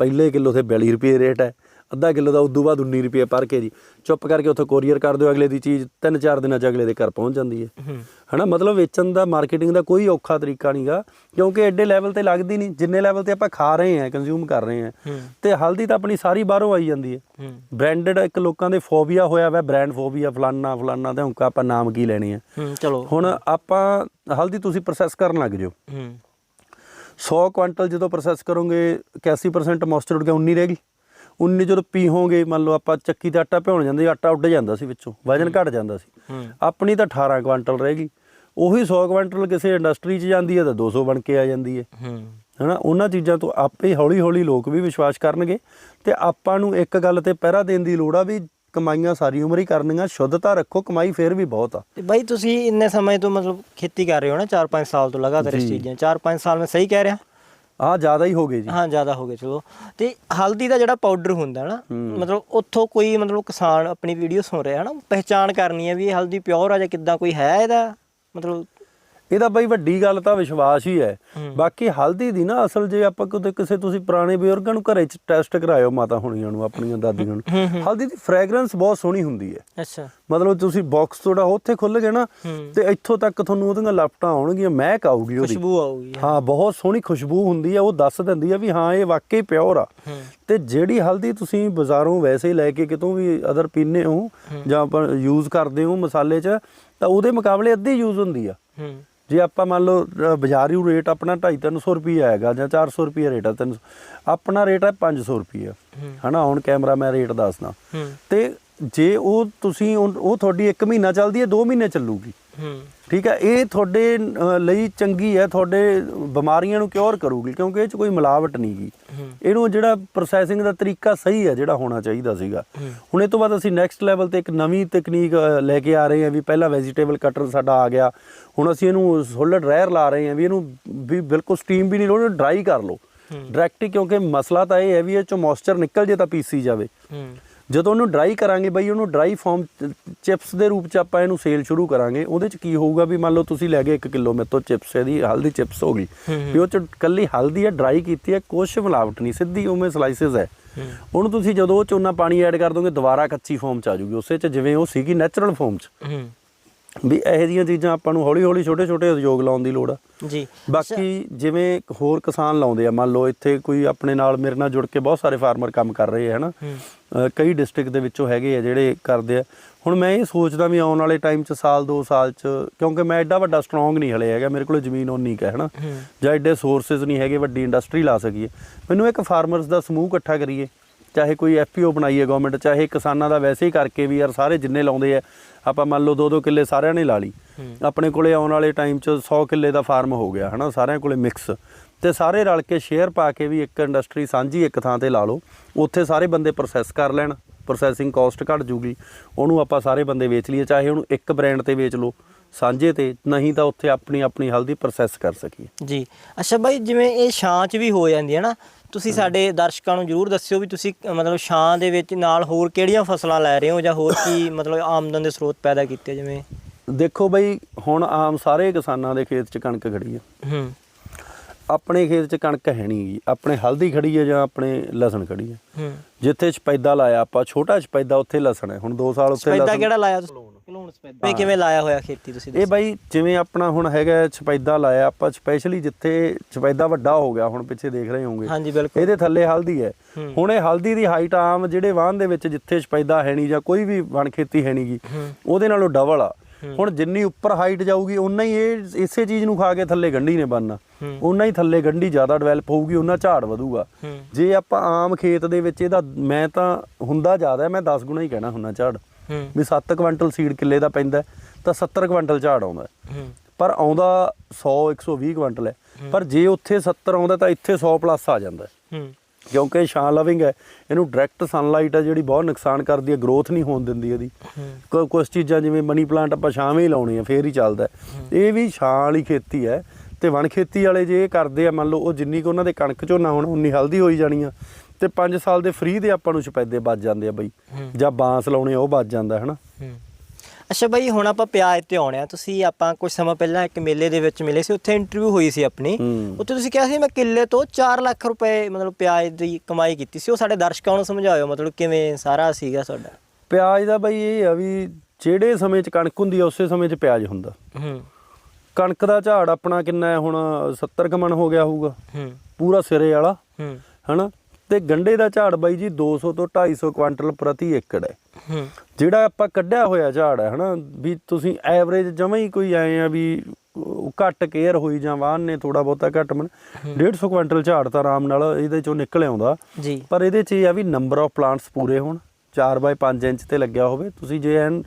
ਪਹਿਲੇ ਕਿਲੋ ਤੇ 42 ਰੁਪਏ ਰੇਟ ਹੈ। ਅੱਧਾ ਕਿਲੋ ਦਾ ਉਦੋਂ ਬਾਅਦ 19 ਰੁਪਏ ਪਰ ਕੇ ਜੀ। ਚੁੱਪ ਕਰਕੇ ਉੱਥੇ ਕੋਰੀਅਰ ਕਰ ਦਿਓ ਅਗਲੇ ਦੀ ਚੀਜ਼ 3-4 ਦਿਨਾਂ ਚ ਅਗਲੇ ਦੇ ਘਰ ਪਹੁੰਚ ਜਾਂਦੀ ਹੈ। ਹਨਾ ਮਤਲਬ ਵੇਚਣ ਦਾ ਮਾਰਕੀਟਿੰਗ ਦਾ ਕੋਈ ਔਖਾ ਤਰੀਕਾ ਨਹੀਂਗਾ ਕਿਉਂਕਿ ਐਡੇ ਲੈਵਲ ਤੇ ਲੱਗਦੀ ਨਹੀਂ। ਜਿੰਨੇ ਲੈਵਲ ਤੇ ਆਪਾਂ ਖਾ ਰਹੇ ਹਾਂ ਕੰਜ਼ਿਊਮ ਕਰ ਰਹੇ ਹਾਂ ਤੇ ਹਲਦੀ ਤਾਂ ਆਪਣੀ ਸਾਰੀ ਬਾਹਰੋਂ ਆਈ ਜਾਂਦੀ ਹੈ। ਬ੍ਰਾਂਡਡ ਇੱਕ ਲੋਕਾਂ ਦੇ ਫੋਬੀਆ ਹੋਇਆ ਵਾ ਬ੍ਰਾਂਡ ਫੋਬੀਆ ਫਲਾਨਾ ਫਲਾਨਾ ਤੇ ਹੁਣ ਆਪਾਂ ਨਾਮ ਕੀ ਲੈਣੇ ਆ। ਚਲੋ। ਹੁਣ ਆਪਾਂ ਹਲਦੀ ਤੁਸੀਂ ਪ੍ਰੋਸੈਸ ਕਰਨ ਲੱਗ ਜਾਓ। ਹੂੰ। 100 ਕੁਆਂਟਲ ਜਦੋਂ ਪ੍ਰੋਸੈਸ ਕਰੋਗੇ 81% ਮੋਇਸਚਰ ਉੱਡ ਗਿਆ 19 ਰਹਿ ਗਈ। 19 ਜਦੋਂ ਪੀਹੋਗੇ ਮੰਨ ਲਓ ਆਪਾਂ ਚੱਕੀ ਤੇ ਆਟਾ ਭਿਉਣ ਜਾਂਦੇ ਆਟਾ ਉੱਡ ਜਾਂਦਾ ਸੀ ਵਿੱਚੋਂ ਵਜਨ ਘਟ ਜਾਂਦਾ ਸੀ। ਆਪਣੀ ਤਾਂ 18 ਕੁਆਂਟਲ ਰਹਿ ਗਈ। ਉਹੀ 100 ਕੁਆਂਟਲ ਕਿਸੇ ਇੰਡਸਟਰੀ 'ਚ ਜਾਂਦੀ ਹੈ ਤਾਂ 200 ਬਣ ਕੇ ਆ ਜਾਂਦੀ ਹੈ। ਹਨਾ ਉਹਨਾਂ ਚੀਜ਼ਾਂ ਤੋਂ ਆਪੇ ਹੌਲੀ ਹੌਲੀ ਲੋਕ ਵੀ ਵਿਸ਼ਵਾਸ ਕਰਨਗੇ ਤੇ ਆਪਾਂ ਨੂੰ ਇੱਕ ਗੱਲ ਤੇ ਪਹਿਰਾ ਦੇਣ ਦੀ ਲੋੜ ਆ ਵੀ ਕਮਾਈਆਂ ਸਾਰੀ ਉਮਰ ਹੀ ਕਰਨੀਆਂ ਸ਼ੁੱਧਤਾ ਰੱਖੋ ਕਮਾਈ ਫੇਰ ਵੀ ਬਹੁਤ ਆ। ਤੇ ਬਾਈ ਤੁਸੀਂ ਇੰਨੇ ਸਮੇਂ ਤੋਂ ਮਤਲਬ ਖੇਤੀ ਕਰ ਰਹੇ ਹੋ ਨਾ 4-5 ਸਾਲ ਤੋਂ ਲਗਾਤਾਰ ਇਸ। ਚੀਜ਼ਾਂ 4-5 ਸਾਲ ਮੈਂ ਸਹੀ ਕਹਿ ਰਿਹਾ। ਆ ਜ਼ਿਆਦਾ ਹੀ ਹੋ ਗਏ ਜੀ। ਹਾਂ ਜ਼ਿਆਦਾ ਹੋ ਗਏ ਚਲੋ। ਤੇ ਹਲਦੀ ਦਾ ਜਿਹੜਾ ਪਾਊਡਰ ਹੁੰਦਾ ਨਾ। ਮਤਲਬ ਉੱਥੋਂ ਕੋਈ ਮਤਲਬ ਕਿਸਾਨ ਆਪਣੀ ਵੀਡੀਓ ਸੁਣ ਰਿਹਾ ਨਾ ਪਹਿਚਾਣ ਕਰਨੀ ਹੈ ਵੀ ਇਹ ਹਲਦੀ ਪਿਓਰ ਆ ਜਾਂ ਕਿੱਦਾਂ ਕੋਈ ਹੈ ਇਹਦਾ? ਮਤਲਬ ਇਹਦਾ ਬਈ ਵੱਡੀ ਗੱਲ ਤਾਂ ਵਿਸ਼ਵਾਸ ਹੀ ਹੈ। ਬਾਕੀ ਹਲਦੀ ਦੀ ਨਾ ਅਸਲ ਜੇ ਆਪਾਂ ਕਿਤੇ ਕਿਸੇ ਤੁਸੀਂ ਪੁਰਾਣੇ ਬਜ਼ੁਰਗਾਂ ਨੂੰ ਘਰੇ ਚ ਟੈਸਟ ਕਰਾਇਓ ਮਾਤਾ ਹੁਣੀਆਂ ਨੂੰ ਆਪਣੀਆਂ ਦਾਦੀਆਂ ਨੂੰ। ਹਲਦੀ ਦੀ ਫ੍ਰੈਗਰੈਂਸ ਬਹੁਤ ਸੋਹਣੀ ਹੁੰਦੀ ਹੈ। ਅੱਛਾ। ਮਤਲਬ ਤੁਸੀਂ ਬਾਕਸ ਤੁਹਾਡਾ ਉੱਥੇ ਖੁੱਲ ਗਿਆ ਨਾ ਤੇ ਇੱਥੋਂ ਤੱਕ ਤੁਹਾਨੂੰ ਉਹਦੀਆਂ ਲਪਟਾਂ ਆਉਣਗੀਆਂ ਮਹਿਕ ਆਊਗੀ ਉਹਦੀ। ਖੁਸ਼ਬੂ ਆਊਗੀ। ਹਾਂ ਬਹੁਤ ਸੋਹਣੀ ਖੁਸ਼ਬੂ ਹੁੰਦੀ ਹੈ ਉਹ ਦੱਸ ਦਿੰਦੀ ਹੈ ਵੀ ਹਾਂ ਇਹ ਵਾਕਈ ਪਿਓਰ ਆ। ਤੇ ਜਿਹੜੀ ਹਲਦੀ ਤੁਸੀਂ ਬਾਜ਼ਾਰੋਂ ਵੈਸੇ ਹੀ ਲੈ ਕੇ ਕਿਤੋਂ ਵੀ ਅਦਰ ਪੀਨੇ ਹੋ ਜਾਂ ਆਪਾਂ ਯੂਜ਼ ਕਰਦੇ ਹੋ ਮਸਾਲੇ 'ਚ ਤਾਂ ਉਹਦੇ ਮੁਕਾਬਲੇ ਅੱਧੀ ਯੂਜ਼ ਹੁੰਦੀ ਆ। ਹੂੰ। ਜੇ ਆਪਾਂ ਮੰਨ ਲਓ ਬਾਜ਼ਾਰੀ ਰੇਟ ਆਪਣਾ 250 ਰੁਪਏ ਆਏਗਾ ਜਾਂ 400 ਰੁਪਏ ਰੇਟ ਆ 300 ਆਪਣਾ ਰੇਟ ਹੈ 500 ਰੁਪਏ ਹਨਾ ਹੁਣ ਕੈਮਰਾ ਮੈਂ ਰੇਟ ਦੱਸਦਾ। ਤੇ ਜੇ ਉਹ ਤੁਸੀਂ ਉਹ ਤੁਹਾਡੀ 1 ਮਹੀਨਾ ਚੱਲਦੀ ਹੈ 2 ਮਹੀਨੇ ਚੱਲੂਗੀ। ਠੀਕ ਹੈ ਇਹ ਤੁਹਾਡੇ ਲਈ ਚੰਗੀ ਹੈ ਤੁਹਾਡੇ ਬਿਮਾਰੀਆਂ ਨੂੰ ਕਿਉਰ ਕਰੂਗੀ ਕਿਉਂਕਿ ਇਹ ਚ ਕੋਈ ਮਿਲਾਵਟ ਨਹੀਂ ਗੀ। ਹੂੰ ਇਹਨੂੰ ਜਿਹੜਾ ਪ੍ਰੋਸੈਸਿੰਗ ਦਾ ਤਰੀਕਾ ਸਹੀ ਹੈ ਜਿਹੜਾ ਹੋਣਾ ਚਾਹੀਦਾ ਸੀਗਾ। ਹੁਣ ਇਹ ਤੋਂ ਬਾਅਦ ਅਸੀਂ ਨੈਕਸਟ ਲੈਵਲ ਤੇ ਇੱਕ ਨਵੀਂ ਤਕਨੀਕ ਲੈ ਕੇ ਆ ਰਹੇ ਹਾਂ ਵੀ ਪਹਿਲਾਂ ਵੈਜੀਟੇਬਲ ਕਟਰ ਸਾਡਾ ਆ ਗਿਆ। ਹੁਣ ਅਸੀਂ ਇਹਨੂੰ ਸੋਲਿਡ ਰਹਿਰ ਲਾ ਰਹੇ ਹਾਂ ਵੀ ਇਹਨੂੰ ਵੀ ਬਿਲਕੁਲ ਸਟੀਮ ਵੀ ਨਹੀਂ ਲੋੜ ਡਰਾਈ ਕਰ ਲਓ। ਡਾਇਰੈਕਟ ਕਿਉਂਕਿ ਮਸਲਾ ਤਾਂ ਇਹ ਹੈ ਵੀ ਇਹ ਚੋਂ ਮੋਇਸਚਰ ਨਿਕਲ ਜੇ ਤਾਂ ਪੀਸੀ ਜਾਵੇ। ਹੂੰ। ਜਦੋਂ ਉਹਨੂੰ ਡਰਾਈ ਕਰਾਂਗੇ ਬਈ ਉਹਨੂੰ ਡਰਾਈ ਫਾਰਮ ਚਿਪਸ ਦੇ ਰੂਪ ਚ ਆਪਾਂ ਇਹਨੂੰ ਸੇਲ ਸ਼ੁਰੂ ਕਰਾਂਗੇ ਉਹਦੇ ਚ ਕੀ ਹੋਊਗਾ ਵੀ ਮੰਨ ਲਓ ਤੁਸੀਂ ਲੈ ਗਏ 1 ਕਿਲੋ ਮੇਰੇ ਤੋਂ ਚਿਪਸ ਇਹਦੀ ਹਲਦੀ ਚਿਪਸ ਹੋ ਗਈ। ਵੀ ਉਹ ਚ ਕੱਲੀ ਹਲਦੀ ਹੈ ਡਰਾਈ ਕੀਤੀ ਹੈ ਕੁਛ ਮਿਲਾਵਟ ਨਹੀਂ ਸਿੱਧੀ ਉਵੇਂ ਸਲਾਈਸਿਸ ਹੈ। ਉਹਨੂੰ ਤੁਸੀਂ ਜਦੋਂ ਉਹ ਚ ਉਹਨਾਂ ਪਾਣੀ ਐਡ ਕਰ ਦੋਗੇ ਦੁਬਾਰਾ ਕੱਚੀ ਫਾਰਮ ਚ ਆ ਜੂਗੀ ਉਸੇ ਚ ਜਿਵੇਂ ਉਹ ਸੀਗੀ ਨੈਚੁਰਲ ਫਾਰਮ ਚ। ਵੀ ਇਹੋ ਜਿਹੀਆਂ ਚੀਜ਼ਾਂ ਆਪਾਂ ਨੂੰ ਹੌਲੀ ਹੌਲੀ ਛੋਟੇ ਛੋਟੇ ਉਦਯੋਗ ਲਾਉਣ ਦੀ ਲੋੜ ਆ। ਜੀ। ਬਾਕੀ ਜਿਵੇਂ ਹੋਰ ਕਿਸਾਨ ਲਾਉਂਦੇ ਆ ਮੰਨ ਲਓ ਇੱਥੇ ਕੋਈ ਆਪਣੇ ਨਾਲ ਮੇਰੇ ਨਾਲ ਜੁੜ ਕੇ ਬਹੁਤ ਸਾਰੇ ਫਾਰਮਰ ਕੰਮ ਕਰ ਰਹੇ ਆ ਹਨਾ? ਕਈ ਡਿਸਟ੍ਰਿਕਟ ਦੇ ਵਿੱਚੋਂ ਹੈਗੇ ਆ ਜਿਹੜੇ ਕਰਦੇ ਆ। ਹੁਣ ਮੈਂ ਇਹ ਸੋਚਦਾ ਵੀ ਆਉਣ ਵਾਲੇ ਟਾਈਮ 'ਚ ਸਾਲ 2 ਸਾਲ 'ਚ ਕਿਉਂਕਿ ਮੈਂ ਐਡਾ ਵੱਡਾ ਸਟਰੋਂਗ ਨਹੀਂ ਹਲੇ ਹੈਗਾ ਮੇਰੇ ਕੋਲ ਜ਼ਮੀਨ ਉਨੀ ਕੁ ਹੈ ਹਨਾ? ਜਾਂ ਐਡੇ ਸੋਰਸਸ ਨਹੀਂ ਹੈਗੇ ਵੱਡੀ ਇੰਡਸਟਰੀ ਲਾ ਸਕੀਏ। ਮੈਨੂੰ ਇੱਕ ਫਾਰਮਰਸ ਦਾ ਸਮੂਹ ਇਕੱਠਾ ਕਰੀਏ। ਚਾਹੇ ਕੋਈ ਐਫਪੀਓ ਬਣਾਈਏ ਗਵਰਨਮੈਂਟ ਚਾਹੇ ਕਿਸਾਨਾਂ ਦਾ ਵੈਸੇ ਹੀ ਕਰਕੇ ਵੀ ਯਾਰ ਸਾਰੇ ਜਿੰਨੇ ਲਾਉਂਦੇ ਆ ਆਪਾਂ ਮੰਨ ਲਓ ਦੋ ਦੋ ਕਿੱਲੇ ਸਾਰਿਆਂ ਨੇ ਲਾ ਲਈ। ਹੂੰ। ਆਪਣੇ ਕੋਲੇ ਆਉਣ ਵਾਲੇ ਟਾਈਮ 'ਚ 100 ਕਿੱਲੇ ਦਾ ਫਾਰਮ ਹੋ ਗਿਆ ਹਨਾ? ਸਾਰਿਆਂ ਕੋਲੇ ਮਿਕਸ ਤੇ ਸਾਰੇ ਰਲ ਕੇ ਸ਼ੇਅਰ ਪਾ ਕੇ ਵੀ ਇੱਕ ਇੰਡਸਟਰੀ ਸਾਂਝੀ ਇੱਕ ਥਾਂ ਤੇ ਲਾ ਲਓ। ਉੱਥੇ ਸਾਰੇ ਬੰਦੇ ਪ੍ਰੋਸੈਸ ਕਰ ਲੈਣ ਪ੍ਰੋਸੈਸਿੰਗ ਕਾਸਟ ਘਟ ਜੂਗੀ। ਉਹਨੂੰ ਆਪਾਂ ਸਾਰੇ ਬੰਦੇ ਵੇਚ ਲਈਏ ਚਾਹੇ ਉਹਨੂੰ ਇੱਕ ਬ੍ਰਾਂਡ ਤੇ ਵੇਚ ਲਓ ਸਾਂਝੇ ਤੇ ਨਹੀਂ ਤਾਂ ਉੱਥੇ ਆਪਣੀ ਆਪਣੀ ਹਲਦੀ ਪ੍ਰੋਸੈਸ ਕਰ ਸਕੀਏ। ਜੀ। ਅੱਛਾ ਬਾਈ ਜਿਵੇਂ ਇਹ ਛਾਂ 'ਚ ਵੀ ਹੋ ਜਾਂਦੀ ਹੈ ਨਾ ਤੁਸੀਂ ਸਾਡੇ ਦਰਸ਼ਕਾਂ ਨੂੰ ਜਰੂਰ ਦੱਸਿਓ ਵੀ ਤੁਸੀਂ ਮਤਲਬ ਛਾਂ ਦੇ ਵਿੱਚ ਨਾਲ ਹੋਰ ਕਿਹੜੀਆਂ ਫਸਲਾਂ ਲੈ ਰਹੇ ਹੋ ਜਾਂ ਹੋਰ ਕੀ ਮਤਲਬ ਆਮਦਨ ਦੇ ਸਰੋਤ ਪੈਦਾ ਕੀਤੇ ਜਿਵੇਂ? ਦੇਖੋ ਬਈ ਹੁਣ ਆਮ ਸਾਰੇ ਕਿਸਾਨਾਂ ਦੇ ਖੇਤ 'ਚ ਕਣਕ ਖੜੀ ਹੈ ਹੂੰ। ਆਪਣੇ ਖੇਤ 'ਚ ਕਣਕ ਹੈ ਨਹੀਂ ਆਪਣੇ ਹਲਦੀ ਖੜੀ ਹੈ ਜਾਂ ਆਪਣੇ ਲਸਣ ਖੜੀ ਹੈ ਹੂੰ। ਜਿੱਥੇ ਸਪੈਦਾ ਲਾਇਆ ਆਪਾਂ ਛੋਟਾ ਸਪੈਦਾ ਉੱਥੇ ਲਸਣ ਹੈ। ਹੁਣ 2 ਸਾਲ ਉੱਥੇ ਸਪੈਦਾ ਲਸਣ ਕਿਹੜਾ ਲਾਇਆ ਤੁਸੀਂ? ਸਪੈਦਾ। ਇਹ ਕਿਵੇਂ ਲਾਇਆ ਹੋਇਆ ਖੇਤੀ ਤੁਸੀਂ ਇਹ ਬਾਈ ਜਿਵੇਂ ਆਪਣਾ ਹੁਣ ਹੈਗਾ ਸਪੈਦਾ ਲਾਇਆ ਆਪਾਂ ਸਪੈਸ਼ਲੀ ਜਿੱਥੇ ਸਪੈਦਾ ਵੱਡਾ ਹੋ ਗਿਆ ਹੁਣ ਪਿੱਛੇ ਦੇਖ ਰਹੇ ਹੋਵੋਗੇ। ਹਾਂਜੀ ਬਿਲਕੁਲ। ਇਹਦੇ ਥੱਲੇ ਹਲਦੀ ਹੈ। ਹੁਣ ਇਹ ਹਲਦੀ ਦੀ ਹਾਈਟ ਆਮ ਜਿਹੜੇ ਵਾਹਨ ਦੇ ਵਿੱਚ ਜਿੱਥੇ ਸਪੈਦਾ ਹੈ ਨਹੀਂ ਜਾਂ ਕੋਈ ਵੀ ਵਣ ਖੇਤੀ ਹੈ ਨਹੀਂਗੀ ਉਹਦੇ ਨਾਲੋਂ ਡਬਲ ਆ। ਹੁਣ ਜਿੰਨੀ ਉੱਪਰ ਹਾਈਟ ਜਾਊਗੀ ਉਨਾ ਹੀ ਇਹ ਇਸੇ ਚੀਜ਼ ਨੂੰ ਖਾ ਕੇ ਥੱਲੇ ਗੰਢੀ ਨੇ ਬਣਨਾ ਹੂੰ। ਉਨਾ ਹੀ ਥੱਲੇ ਗੰਢੀ ਜ਼ਿਆਦਾ ਡਿਵੈਲਪ ਹੋਊਗੀ ਉਨਾ ਝਾੜ ਵਧੂਗਾ। ਜੇ ਆਪਾਂ ਆਮ ਖੇਤ ਦੇ ਵਿੱਚ ਇਹਦਾ ਮੈਂ ਤਾਂ ਹੁੰਦਾ ਜ਼ਿਆਦਾ ਮੈਂ 10 ਗੁਣਾ ਹੀ ਕਹਿਣਾ ਹੁੰਦਾ ਝਾੜ। ਵੀ 7 ਕੁਇੰਟਲ ਸੀਡ ਕਿੱਲੇ ਦਾ ਪੈਂਦਾ ਤਾਂ 70 ਕੁਇੰਟਲ ਝਾੜ ਆਉਂਦਾ ਪਰ ਆਉਂਦਾ 100 120 ਕੁਇੰਟਲ ਹੈ। ਪਰ ਜੇ ਉੱਥੇ 70 ਆਉਂਦਾ ਤਾਂ ਇੱਥੇ 100 ਪਲੱਸ ਆ ਜਾਂਦਾ ਕਿਉਂਕਿ ਛਾਂ ਲਵਿੰਗ ਹੈ ਇਹਨੂੰ ਡਾਇਰੈਕਟ ਸਨਲਾਈਟ ਹੈ ਜਿਹੜੀ ਬਹੁਤ ਨੁਕਸਾਨ ਕਰਦੀ ਹੈ ਗਰੋਥ ਨਹੀਂ ਹੋਣ ਦਿੰਦੀ ਇਹਦੀ। ਕੁਝ ਚੀਜ਼ਾਂ ਜਿਵੇਂ ਮਨੀ ਪਲਾਂਟ ਆਪਾਂ ਛਾਵੇਂ ਹੀ ਲਾਉਣੀ ਆ ਫੇਰ ਹੀ ਚੱਲਦਾ। ਇਹ ਵੀ ਛਾਂ ਵਾਲੀ ਖੇਤੀ ਹੈ ਤੇ ਵਣ ਖੇਤੀ ਵਾਲੇ ਜੇ ਇਹ ਕਰਦੇ ਆ ਮੰਨ ਲਓ ਉਹ ਜਿੰਨੀ ਕੁ ਉਹਨਾਂ ਦੇ ਕਣਕ ਝੋਨਾ ਹੁਣ ਉਨੀ ਹਲਦੀ ਹੋਈ ਜਾਣੀ ਆ। ਤੇ 5 ਸਾਲ ਦੇ ਫ੍ਰੀ ਦੇ ਆਪਾਂ ਨੂੰ ਸਪੈਦੇ ਬਚ ਜਾਂਦੇ ਆ ਬਈ। ਜਾਂ ਬਾਂਸ ਲਾਉਣੇ ਉਹ ਬਚ ਜਾਂਦਾ ਹਨਾ? ਅੱਛਾ ਬਾਈ ਹੁਣ ਆਪਾਂ ਪਿਆਜ਼ ਤੇ ਆਉਣੇ ਆ। ਤੁਸੀਂ ਆਪਾਂ ਕੁਝ ਸਮਾਂ ਪਹਿਲਾਂ ਇੱਕ ਮੇਲੇ ਦੇ ਵਿੱਚ ਮਿਲੇ ਸੀ ਉੱਥੇ ਇੰਟਰਵਿਊ ਹੋਈ ਸੀ ਆਪਣੀ। ਉੱਥੇ ਤੁਸੀਂ ਕਿਹਾ ਸੀ ਮੈਂ ਕਿੱਲੇ ਤੋਂ 4 ਲੱਖ ਰੁਪਏ ਮਤਲਬ ਪਿਆਜ਼ ਦੀ ਕਮਾਈ ਕੀਤੀ ਸੀ। ਉਹ ਸਾਡੇ ਦਰਸ਼ਕਾਂ ਨੂੰ ਸਮਝਾਇਓ ਮਤਲਬ ਕਿਵੇਂ ਸਾਰਾ ਸੀਗਾ ਤੁਹਾਡਾ ਪਿਆਜ਼ ਦਾ ਬਈ ਇਹ ਆ ਵੀ ਜਿਹੜੇ ਸਮੇਂ 'ਚ ਕਣਕ ਹੁੰਦੀ ਆ ਉਸੇ ਸਮੇਂ 'ਚ ਪਿਆਜ਼ ਹੁੰਦਾ। ਹੂੰ। ਕਣਕ ਦਾ ਝਾੜ ਆਪਣਾ ਕਿੰਨਾ ਹੈ ਹੁਣ? 70 ਕੁ ਮਣ ਹੋ ਗਿਆ ਹੋਊਗਾ। ਹੂੰ। ਪੂਰਾ ਸਿਰੇ ਵਾਲਾ। ਹੂੰ। ਹਨਾ? ਤੇ ਗੰਡੇ ਦਾ ਝਾੜ ਬਾਈ ਜੀ 200 ਤੋਂ 250 ਕੁਇੰਟਲ ਪ੍ਰਤੀ ਏਕੜ ਹੈ। ਜਿਹੜਾ ਆਪਾਂ ਕੱਢਿਆ ਹੋਇਆ ਝਾੜ ਹੈ ਹਨਾ ਵੀ ਤੁਸੀਂ ਐਵਰੇਜ ਜਮਾਂ ਹੀ ਕੋਈ ਆਏ ਆ ਵੀ ਘੱਟ ਕੇਅਰ ਹੋਈ ਜਾਂ ਵਾਹਨ ਨੇ ਥੋੜਾ ਬਹੁਤਾ ਘੱਟ ਮਨ 150 ਕੁਇੰਟਲ ਝਾੜ ਤਾਂ ਆਰਾਮ ਨਾਲ ਇਹਦੇ ਚੋਂ ਨਿਕਲ ਆਉਂਦਾ। ਜੀ। ਪਰ ਇਹਦੇ 'ਚ ਇਹ ਆ ਵੀ ਨੰਬਰ ਆਫ ਪਲਾਂਟਸ ਪੂਰੇ ਹੋਣ 4 ਬਾਈ 5 ਇੰਚ ਤੇ ਲੱਗਿਆ ਹੋਵੇ। ਤੁਸੀਂ ਜੇ ਐਨ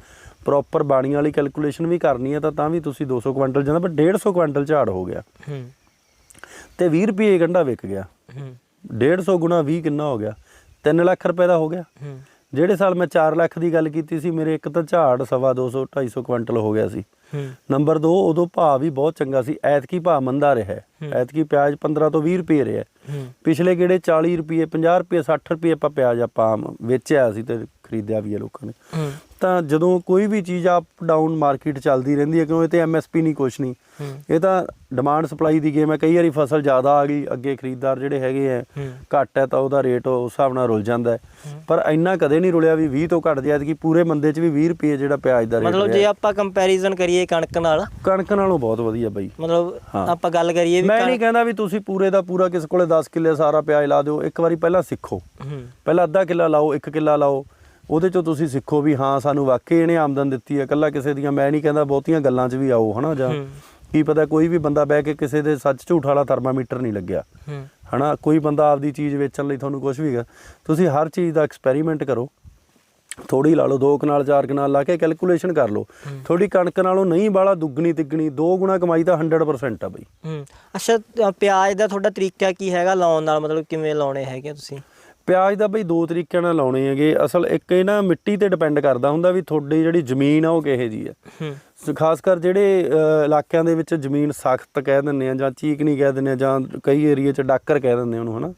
ਪ੍ਰੋਪਰ ਬਾਣੀਆਂ ਵਾਲੀ ਕੈਲਕੂਲੇਸ਼ਨ ਵੀ ਕਰਨੀ ਹੈ ਤਾਂ ਤਾਂ ਵੀ ਤੁਸੀਂ 200 ਕੁਇੰਟਲ ਜਾਂਦਾ ਪਰ 150 ਕੁਇੰਟਲ ਝਾੜ ਹੋ ਗਿਆ। ਹੂੰ। ਤੇ 20 ਰੁਪਏ ਗੰਡਾ ਵਿਕ ਗਿਆ। ਹੂੰ। 150 ਗੁਣਾ 20 ਕਿੰਨਾ ਹੋ ਗਿਆ? 3 ਲੱਖ ਰੁਪਏ ਦਾ ਹੋ ਗਿਆ। ਜਿਹੜੇ ਸਾਲ ਮੈਂ 4 ਲੱਖ ਦੀ ਗੱਲ ਕੀਤੀ ਸੀ ਮੇਰੇ ਇੱਕ ਤਾਂ ਝਾੜ ਸਵਾ 200 250 ਕੁਇੰਟਲ ਹੋ ਗਿਆ ਸੀ। ਨੰਬਰ 2 ਉਦੋਂ ਭਾਅ ਵੀ ਬਹੁਤ ਚੰਗਾ ਸੀ। ਐਤਕੀ ਭਾਅ ਮੰਦਾ ਰਿਹਾ। ਐਤਕੀ ਪਿਆਜ਼ 15 ਤੋਂ 20 ਰੁਪਏ ਰਿਹਾ ਪਿਛਲੇ ਕਿਹੜੇ 40 ਰੁਪਏ 50 ਰੁਪਏ 60 ਰੁਪਏ ਆਪਾਂ ਪਿਆਜ਼ ਆਪਾਂ ਵੇਚਿਆ ਸੀ ਤੇ ਖਰੀਦਿਆ ਵੀ ਹੈ ਲੋਕਾਂ ਨੇ। ਤਾਂ ਜਦੋਂ ਕੋਈ ਵੀ ਚੀਜ਼ ਅਪ ਡਾਊਨ ਮਾਰਕੀਟ ਚੱਲਦੀ ਰਹਿੰਦੀ ਹੈ ਕਿਉਂ ਇਹ ਤੇ ਐਮਐਸਪੀ ਨਹੀਂ ਕੁਛ ਨਹੀਂ। ਇਹ ਤਾਂ ਡਿਮਾਂਡ ਸਪਲਾਈ ਦੀ ਗੇਮ ਹੈ। ਕਈ ਵਾਰੀ ਫਸਲ ਜ਼ਿਆਦਾ ਆ ਗਈ ਅੱਗੇ ਖਰੀਦਦਾਰ ਜਿਹੜੇ ਹੈਗੇ ਆ ਘੱਟ ਹੈ ਤਾਂ ਉਹਦਾ ਰੇਟ ਉਸ ਹਿਸਾਬ ਨਾਲ ਰੁਲ ਜਾਂਦਾ ਹੈ। ਪਰ ਇੰਨਾ ਕਦੇ ਨਹੀਂ ਰੁਲਿਆ ਵੀ 20 ਤੋਂ ਘੱਟ ਜਾਇਦ ਕਿ ਪੂਰੇ ਮੰਦੇ 'ਚ ਵੀ 20 ਰੁਪਏ ਜਿਹੜਾ ਪਿਆਜ਼ ਦਾ ਰੇਟ ਮਤਲਬ ਜੇ ਆਪਾਂ ਕੰਪੈਰੀਜ਼ਨ ਕਰੀਏ ਕਣਕ ਨਾਲ? ਕਣਕ ਨਾਲੋਂ ਬਹੁਤ ਵਧੀਆ ਬਈ। ਮਤਲਬ ਹਾਂ। ਆਪਾਂ ਗੱਲ ਕਰੀਏ ਵੀ ਮੈਂ ਨਹੀਂ ਕਹਿੰਦਾ ਵੀ ਤੁਸੀਂ ਪੂਰੇ ਦਾ ਪੂਰਾ ਕਿਸੇ ਕੋਲੇ 10 ਕਿੱਲੇ ਸਾਰਾ ਪਿਆਜ਼ ਲਾ ਦਿਓ ਇੱਕ ਵਾਰੀ ਪਹਿਲਾਂ ਸਿੱਖੋ। ਹੂੰ। ਪਹਿਲਾਂ ਅੱਧਾ ਕਿੱਲਾ ਲਾਓ ਇੱਕ ਕਿੱਲਾ ਲਾਓ। ਉਹਦੇ ਚੋਂ ਤੁਸੀਂ ਸਿੱਖੋ ਵੀ ਹਾਂ ਸਾਨੂੰ ਵਾਕਈ ਇਹਨੇ ਆਮਦਨ ਦਿੱਤੀ ਹੈ ਇਕੱਲਾ ਕਿਸੇ ਦੀਆਂ ਮੈਂ ਨਹੀਂ ਕਹਿੰਦਾ ਬਹੁਤੀਆਂ ਗੱਲਾਂ 'ਚ ਵੀ ਆਓ ਹਨਾ ਜਾਂ ਹੂੰ। ਕੀ ਪਤਾ ਕੋਈ ਵੀ ਬੰਦਾ ਬਹਿ ਕੇ ਕਿਸੇ ਦੇ ਸੱਚ ਝੂਠ ਵਾਲਾ ਥਰਮਾਮੀਟਰ ਨਹੀਂ ਲੱਗਿਆ। ਹੂੰ। ਹਨਾ ਕੋਈ ਬੰਦਾ ਆਪਦੀ ਚੀਜ਼ ਵੇਚਣ ਲਈ ਤੁਹਾਨੂੰ ਕੁਝ ਵੀ ਕਰ ਤੁਸੀਂ ਹਰ ਚੀਜ਼ ਦਾ ਐਕਸਪੈਰੀਮੈਂਟ ਕਰੋ। ਥੋੜੀ ਲਾ ਲਓ ਦੋ ਕਨਾਲ ਚਾਰ ਕਨਾਲ ਲਾ ਕੇ ਕੈਲਕੂਲੇਸ਼ਨ ਕਰ ਲਓ। ਥੋੜੀ ਕਣਕ ਨਾਲੋਂ ਨਹੀਂ ਬਾਲਾ ਦੁੱਗਣੀ ਤਿੱਗਣੀ ਦੋ ਗੁਣਾ ਕਮਾਈ ਤਾਂ 100% ਆ ਬਈ। ਅੱਛਾ ਪਿਆਜ਼ ਦਾ ਤੁਹਾਡਾ ਤਰੀਕਾ ਕੀ ਹੈਗਾ ਲਾਉਣ ਨਾਲ? ਮਤਲਬ ਕਿਵੇਂ ਲਾਉਣੇ ਹੈਗੇ ਤੁਸੀਂ? ਪਿਆਜ਼ ਦਾ ਬਈ ਦੋ ਤਰੀਕਿਆਂ ਨਾਲ ਲਾਉਣੇ ਹੈਗੇ। ਅਸਲ ਇੱਕ ਇਹ ਨਾ ਮਿੱਟੀ ਤੇ ਡਿਪੈਂਡ ਕਰਦਾ ਹੁੰਦਾ ਵੀ ਤੁਹਾਡੀ ਜਿਹੜੀ ਜ਼ਮੀਨ ਆ ਉਹ ਕਿਹੇ ਜੀ ਸ- ਖਾਸ ਕਰ ਜਿਹੜੇ ਇਲਾਕਿਆਂ ਦੇ ਵਿੱਚ ਜ਼ਮੀਨ ਸਖਤ ਕਹਿ ਦਿੰਦੇ ਆ ਜਾਂ ਚੀਕਣੀ ਕਹਿ ਦਿੰਦੇ ਆ ਜਾਂ ਕਈ ਏਰੀਆ 'ਚ ਡਾਕਰ ਕਹਿ ਦਿੰਦੇ ਉਹਨੂੰ ਹਨਾ?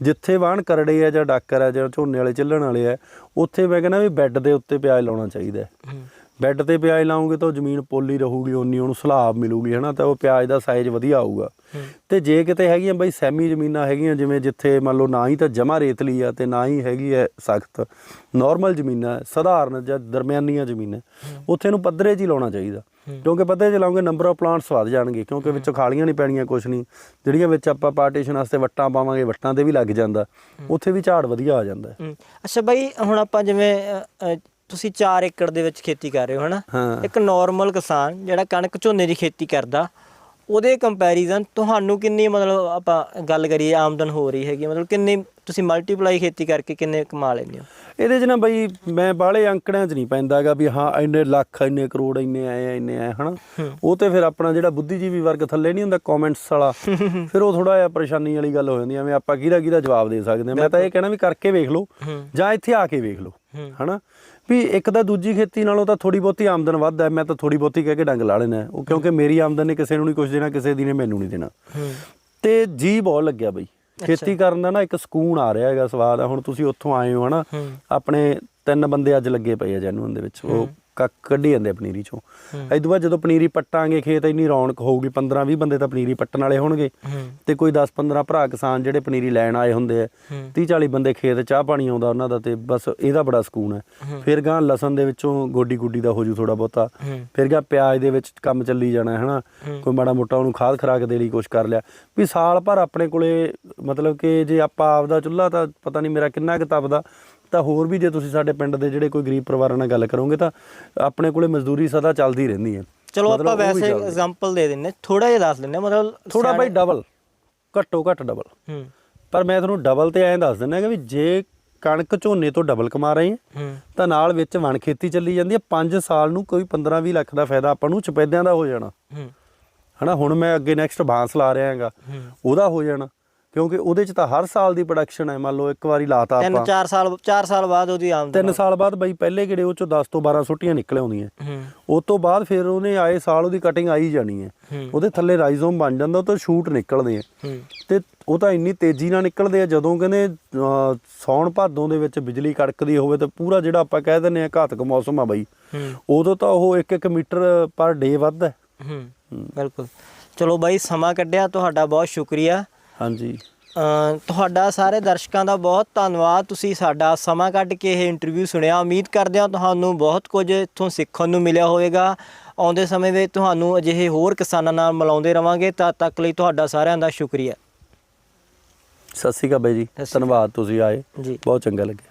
ਜਿੱਥੇ ਵਾਹਣ ਕਰੜੇ ਆ ਜਾਂ ਡਾਕਰ ਆ ਜਾਂ ਝੋਨੇ ਵਾਲੇ ਚੱਲਣ ਵਾਲੇ ਆ, ਉੱਥੇ ਮੈਂ ਕਹਿੰਦਾ ਵੀ ਬੈੱਡ ਦੇ ਉੱਤੇ ਪਿਆਜ਼ ਲਾਉਣਾ ਚਾਹੀਦਾ ਬੈੱਡ ਤੇ ਪਿਆਜ਼ ਲਾਉਂਗੇ ਤਾਂ ਉਹ ਜ਼ਮੀਨ ਪੋਲੀ ਰਹੂਗੀ ਓਨੀ ਉਹਨੂੰ ਸਲਾਬ ਮਿਲੂਗੀ ਹਨਾ ਤਾਂ ਉਹ ਪਿਆਜ਼ ਦਾ ਸਾਈਜ਼ ਵਧੀਆ ਆਊਗਾ। ਤੇ ਜੇ ਕਿਤੇ ਹੈਗੀਆਂ ਬਈ ਸੈਮੀ ਜ਼ਮੀਨਾਂ ਹੈਗੀਆਂ ਜਿਵੇਂ ਜਿੱਥੇ ਮੰਨ ਲਓ ਨਾ ਹੀ ਤਾਂ ਜਮਾ ਰੇਤਲੀ ਆ ਤੇ ਨਾ ਹੀ ਹੈਗੀ ਹੈ ਸਖਤ ਨਾਰਮਲ ਜ਼ਮੀਨਾਂ ਸਧਾਰਨ ਜਾਂ ਦਰਮਿਆਨੀਆਂ ਜ਼ਮੀਨਾਂ ਉੱਥੇ ਨੂੰ ਪੱਧਰੇ 'ਚ ਹੀ ਲਾਉਣਾ ਚਾਹੀਦਾ। ਕਿਉਂਕਿ ਪੱਧਰੇ 'ਚ ਲਾਉਂਗੇ ਨੰਬਰ ਆਫ ਪਲਾਂਟਸ ਵੱਧ ਜਾਣਗੇ ਕਿਉਂਕਿ ਵਿੱਚੋਂ ਖਾਲੀਆਂ ਨਹੀਂ ਪੈਣੀਆਂ ਕੁਛ ਨਹੀਂ ਜਿਹੜੀਆਂ ਵਿੱਚ ਆਪਾਂ ਪਾਰਟੀਸ਼ਨ ਵਾਸਤੇ ਵੱਟਾਂ ਪਾਵਾਂਗੇ ਵੱਟਾਂ ਤੇ ਵੀ ਲੱਗ ਜਾਂਦਾ ਉੱਥੇ ਵੀ ਝਾੜ ਵਧੀਆ ਆ ਜਾਂਦਾ। ਅੱਛਾ ਬਾਈ ਹੁਣ ਆਪਾਂ ਜਿਵੇਂ ਤੁਸੀਂ 4 ਏਕੜ ਦੇ ਵਿੱਚ ਖੇਤੀ ਕਰ ਰਹੇ ਹੋ ਹਨਾ? ਹਾਂ। ਇੱਕ ਨਾਰਮਲ ਕਿਸਾਨ ਜਿਹੜਾ ਕਣਕ ਝੋਨੇ ਦੀ ਖੇਤੀ ਕਰਦਾ ਉਹਦੇ ਕੰਪੈਰੀਜ਼ਨ ਤੁਹਾਨੂੰ ਕਿੰਨੀ ਮਤਲਬ ਆਪਾਂ ਗੱਲ ਕਰੀਏ ਆਮਦਨ ਹੋ ਰਹੀ ਹੈਗੀ ਮਤਲਬ ਕਿੰਨੀ ਤੁਸੀਂ ਮਲਟੀਪਲਾਈ ਖੇਤੀ ਕਰਕੇ ਕਿੰਨੇ ਕਮਾ ਲੈਂਦੇ ਹੋ? ਇਹਦੇ 'ਚ ਨਾ ਬਈ ਮੈਂ ਬਾਹਲੇ ਅੰਕੜਿਆਂ 'ਚ ਨਹੀਂ ਪੈਂਦਾਗਾ ਵੀ ਹਾਂ ਇੰਨੇ ਲੱਖ ਇੰਨੇ ਕਰੋੜ ਇੰਨੇ ਆਏ ਆ, ਇੰਨੇ ਆਏ ਹਨਾ? ਉਹ ਤੇ ਫਿਰ ਆਪਣਾ ਜਿਹੜਾ ਬੁੱਧੀਜੀਵੀ ਵਰਗ ਥੱਲੇ ਨਹੀਂ ਹੁੰਦਾ ਕਮੈਂਟਸ ਵਾਲਾ ਫਿਰ ਉਹ ਥੋੜਾ ਜਿਹਾ ਪਰੇਸ਼ਾਨੀ ਵਾਲੀ ਗੱਲ ਹੋ ਜਾਂਦੀ ਐਵੇਂ ਆਪਾਂ ਕਿਹਦਾ ਕਿਹਦਾ ਜਵਾਬ ਦੇ ਸਕਦੇ ਮੈਂ ਤਾਂ ਇਹ ਕਹਿਣਾ ਵੀ ਕਰਕੇ ਵੇਖ ਲਓ। ਜਾਂ ਇੱਥੇ ਆ ਕੇ ਵੇਖ ਲਓ ਹਨਾ? ਵੀ ਇੱਕ ਤਾਂ ਦੂਜੀ ਖੇਤੀ ਨਾਲੋਂ ਤਾਂ ਥੋੜੀ ਬਹੁਤੀ ਆਮਦਨ ਵੱਧ ਹੈ ਮੈਂ ਤਾਂ ਥੋੜੀ ਬਹੁਤੀ ਕਹਿ ਕੇ ਡੰਗ ਲਾ ਲੈਣਾ ਉਹ ਕਿਉਂਕਿ ਮੇਰੀ ਆਮਦਨ ਨੇ ਕਿਸੇ ਨੂੰ ਨਹੀਂ ਕੁਝ ਦੇਣਾ ਕਿਸੇ ਦੀ ਨੇ ਮੈਨੂੰ ਨਹੀਂ ਦੇਣਾ। ਤੇ ਜੀ ਬਹੁਤ ਲੱਗਿਆ ਬਈ। ਖੇਤੀ ਕਰਨ ਦਾ ਨਾ ਇੱਕ ਸਕੂਨ ਆ ਰਿਹਾ ਹੈਗਾ ਸਵਾਦ ਆ ਹੁਣ ਤੁਸੀਂ ਉੱਥੋਂ ਆਏ ਹੋ ਹਨਾ? ਆਪਣੇ ਤਿੰਨ ਬੰਦੇ ਅੱਜ ਲੱਗੇ ਪਏ ਆ ਜੈਨੂਨ ਦੇ ਵਿੱਚ। ਉਹ ਕੱਕ ਕੱਢੀ ਜਾਂਦੇ ਆ ਪਨੀਰੀ ਚੋਂ। ਤੋਂ ਬਾਅਦ ਜਦੋਂ ਪਨੀਰੀ ਪੱਟਾਂਗੇ ਖੇਤ ਇੰਨੀ ਰੌਣਕ ਹੋਊਗੀ 15 20 ਬੰਦੇ ਤਾਂ ਪਨੀਰੀ ਪੱਟਣ ਵਾਲੇ ਹੋਣਗੇ। ਤੇ ਕੋਈ 10 15 ਭਰਾ ਕਿਸਾਨ ਜਿਹੜੇ ਪਨੀਰੀ ਲੈਣ ਆਏ ਹੁੰਦੇ ਆ ਹੂੰ। 30 40 ਬੰਦੇ ਖੇਤ ਚਾਹ ਪਾਣੀ ਆਉਂਦਾ ਉਹਨਾਂ ਦਾ ਤੇ ਬਸ ਇਹਦਾ ਬੜਾ ਸਕੂਨ ਹੈ। ਫਿਰ ਗਾਂ ਲਸਣ ਦੇ ਵਿੱਚੋਂ ਗੋਡੀ ਗੁੱਡੀ ਦਾ ਹੋ ਜੂ ਥੋੜਾ ਬਹੁਤਾ ਫਿਰ ਗਾਂ ਪਿਆਜ਼ ਦੇ ਵਿੱਚ ਕੰਮ ਚੱਲੀ ਜਾਣਾ ਹੈ। ਹਨਾ ਕੋਈ ਮਾੜਾ ਮੋਟਾ ਉਹਨੂੰ ਖਾਦ ਖਰਾਕ ਦੇ ਲਈ ਕੁਛ ਕਰ ਲਿਆ। ਵੀ ਸਾਲ ਭਰ ਆਪਣੇ ਕੋਲੇ ਮਤਲਬ ਕਿ ਜੇ ਆਪਾਂ ਆਪਦਾ ਚੁੱਲ੍ਹਾ ਤਾਂ ਪਤਾ ਨਹੀਂ ਮੇਰਾ ਕਿੰਨਾ ਕਿਤਾਬ ਦਾ ਤਾਂ ਹੋਰ ਵੀ ਜੇ ਤੁਸੀਂ ਸਾਡੇ ਪਿੰਡ ਦੇ ਜਿਹੜੇ ਕੋਈ ਗਰੀਬ ਪਰਿਵਾਰਾਂ ਨਾਲ ਗੱਲ ਕਰੋਗੇ ਤਾਂ ਆਪਣੇ ਕੋਲੇ ਮਜ਼ਦੂਰੀ ਸਦਾ ਚੱਲਦੀ ਰਹਿੰਦੀ ਹੈ। ਚਲੋ ਆਪਾਂ ਵੈਸੇ। ਐਗਜ਼ਾਮਪਲ ਦੇ ਦਿੰਨੇ ਥੋੜਾ ਜਿਹਾ ਦੱਸ ਦਿੰਨੇ ਮਤਲਬ ਥੋੜਾ ਬਈ ਡਬਲ ਘੱਟੋ ਘੱਟ ਡਬਲ ਹੂੰ। ਪਰ ਮੈਂ ਤੁਹਾਨੂੰ ਡਬਲ ਤੇ ਐਂ ਦੱਸ ਦਿੰਦਾ ਕਿ ਵੀ ਜੇ ਕਣਕ ਝੋਨੇ ਤੋਂ ਡਬਲ ਕਮਾ ਰਹੇ ਹਾਂ ਤਾਂ ਨਾਲ ਵਿੱਚ ਵਣ ਖੇਤੀ ਚੱਲੀ ਜਾਂਦੀ ਹੈ 5 ਸਾਲ ਨੂੰ ਕੋਈ 15-20 ਲੱਖ ਦਾ ਫਾਇਦਾ ਆਪਾਂ ਨੂੰ ਚਪੈਦਿਆਂ ਦਾ ਹੋ ਜਾਣਾ। ਹਨਾ ਹੁਣ ਮੈਂ ਅੱਗੇ ਨੈਕਸਟ ਬਾਂਸ ਲਾ ਰਿਹਾ ਹਾਂਗਾ ਉਹਦਾ ਹੋ ਜਾਣਾ। ਕਿਉਂਕਿ ਉਹਦੇ ਚ ਤਾਂ ਹਰ ਸਾਲ ਦੀ ਪ੍ਰੋਡਕਸ਼ਨ ਹੈ ਮੰਨ ਲਓ ਇੱਕ ਵਾਰੀ ਲਾਤਾ ਤਿੰਨ ਆਪਾਂ। ਚਾਰ ਸਾਲ 4 ਸਾਲ ਬਾਅਦ ਉਹਦੀ ਆਮਦਨ ਤਿੰਨ ਸਾਲ ਬਾਅਦ ਬਈ ਪਹਿਲੇ ਕਿਹੜੇ ਉਹ ਚੋਂ 10 ਤੋਂ 12 ਸੁੱਟੀਆਂ ਨਿਕਲ ਆਉਂਦੀਆਂ ਹੂੰ। ਉਸ ਤੋਂ ਬਾਅਦ ਫਿਰ ਉਹਨੇ ਆਏ ਸਾਲ ਉਹਦੀ ਕਟਿੰਗ ਆਈ ਜਾਣੀ ਹੈ। ਉਹਦੇ ਥੱਲੇ ਰਾਈਜ਼ੋਮ ਬਣ ਜਾਂਦਾ ਉਹ ਤੋਂ ਸ਼ੂਟ ਨਿਕਲਦੇ ਆ। ਹੂੰ। ਤੇ ਉਹ ਤਾਂ ਇੰਨੀ ਤੇਜ਼ੀ ਨਾਲ ਨਿਕਲਦੇ ਆ ਜਦੋਂ ਕਹਿੰਦੇ ਸਾਉਣ ਭਾਦੋਂ ਦੇ ਵਿੱਚ ਬਿਜਲੀ ਕੜਕਦੀ ਹੋਵੇ ਤੇ ਪੂਰਾ ਜਿਹੜਾ ਆਪਾਂ ਕਹਿ ਦਿੰਦੇ ਆ ਘਾਤਕ ਮੌਸਮ ਆ ਬਈ ਹੂੰ। ਉਦੋਂ ਤਾਂ ਉਹ 1-1 ਮੀਟਰ ਪਰ ਡੇ ਵੱਧਦਾ। ਹੈ। ਹੂੰ। ਬਿਲਕੁਲ। ਚਲੋ ਬਾਈ ਸਮਾਂ ਕੱਢਿਆ ਤੁਹਾਡਾ ਬਹੁਤ ਸ਼ੁਕਰੀਆ। ਹਾਂਜੀ। ਤੁਹਾਡਾ ਸਾਰੇ ਦਰਸ਼ਕਾਂ ਦਾ ਬਹੁਤ ਧੰਨਵਾਦ। ਤੁਸੀਂ ਸਾਡਾ ਸਮਾਂ ਕੱਢ ਕੇ ਇਹ ਇੰਟਰਵਿਊ ਸੁਣਿਆ। ਉਮੀਦ ਕਰਦੇ ਹਾਂ ਤੁਹਾਨੂੰ ਬਹੁਤ ਕੁਝ ਇੱਥੋਂ ਸਿੱਖਣ ਨੂੰ ਮਿਲਿਆ ਹੋਵੇਗਾ। ਆਉਂਦੇ ਸਮੇਂ ਵਿੱਚ ਤੁਹਾਨੂੰ ਅਜਿਹੇ ਹੋਰ ਕਿਸਾਨਾਂ ਨਾਲ ਮਿਲਾਉਂਦੇ ਰਵਾਂਗੇ। ਤਦ ਤੱਕ ਲਈ ਤੁਹਾਡਾ ਸਾਰਿਆਂ ਦਾ ਸ਼ੁਕਰੀਆ। ਸਤਿ ਸ਼੍ਰੀ ਅਕਾਲ ਬਾਈ ਜੀ। ਸਤਿ ਸ਼੍ਰੀ ਅਕਾਲ। ਧੰਨਵਾਦ ਤੁਸੀਂ ਆਏ। ਜੀ। ਬਹੁਤ ਚੰਗਾ ਲੱਗਿਆ।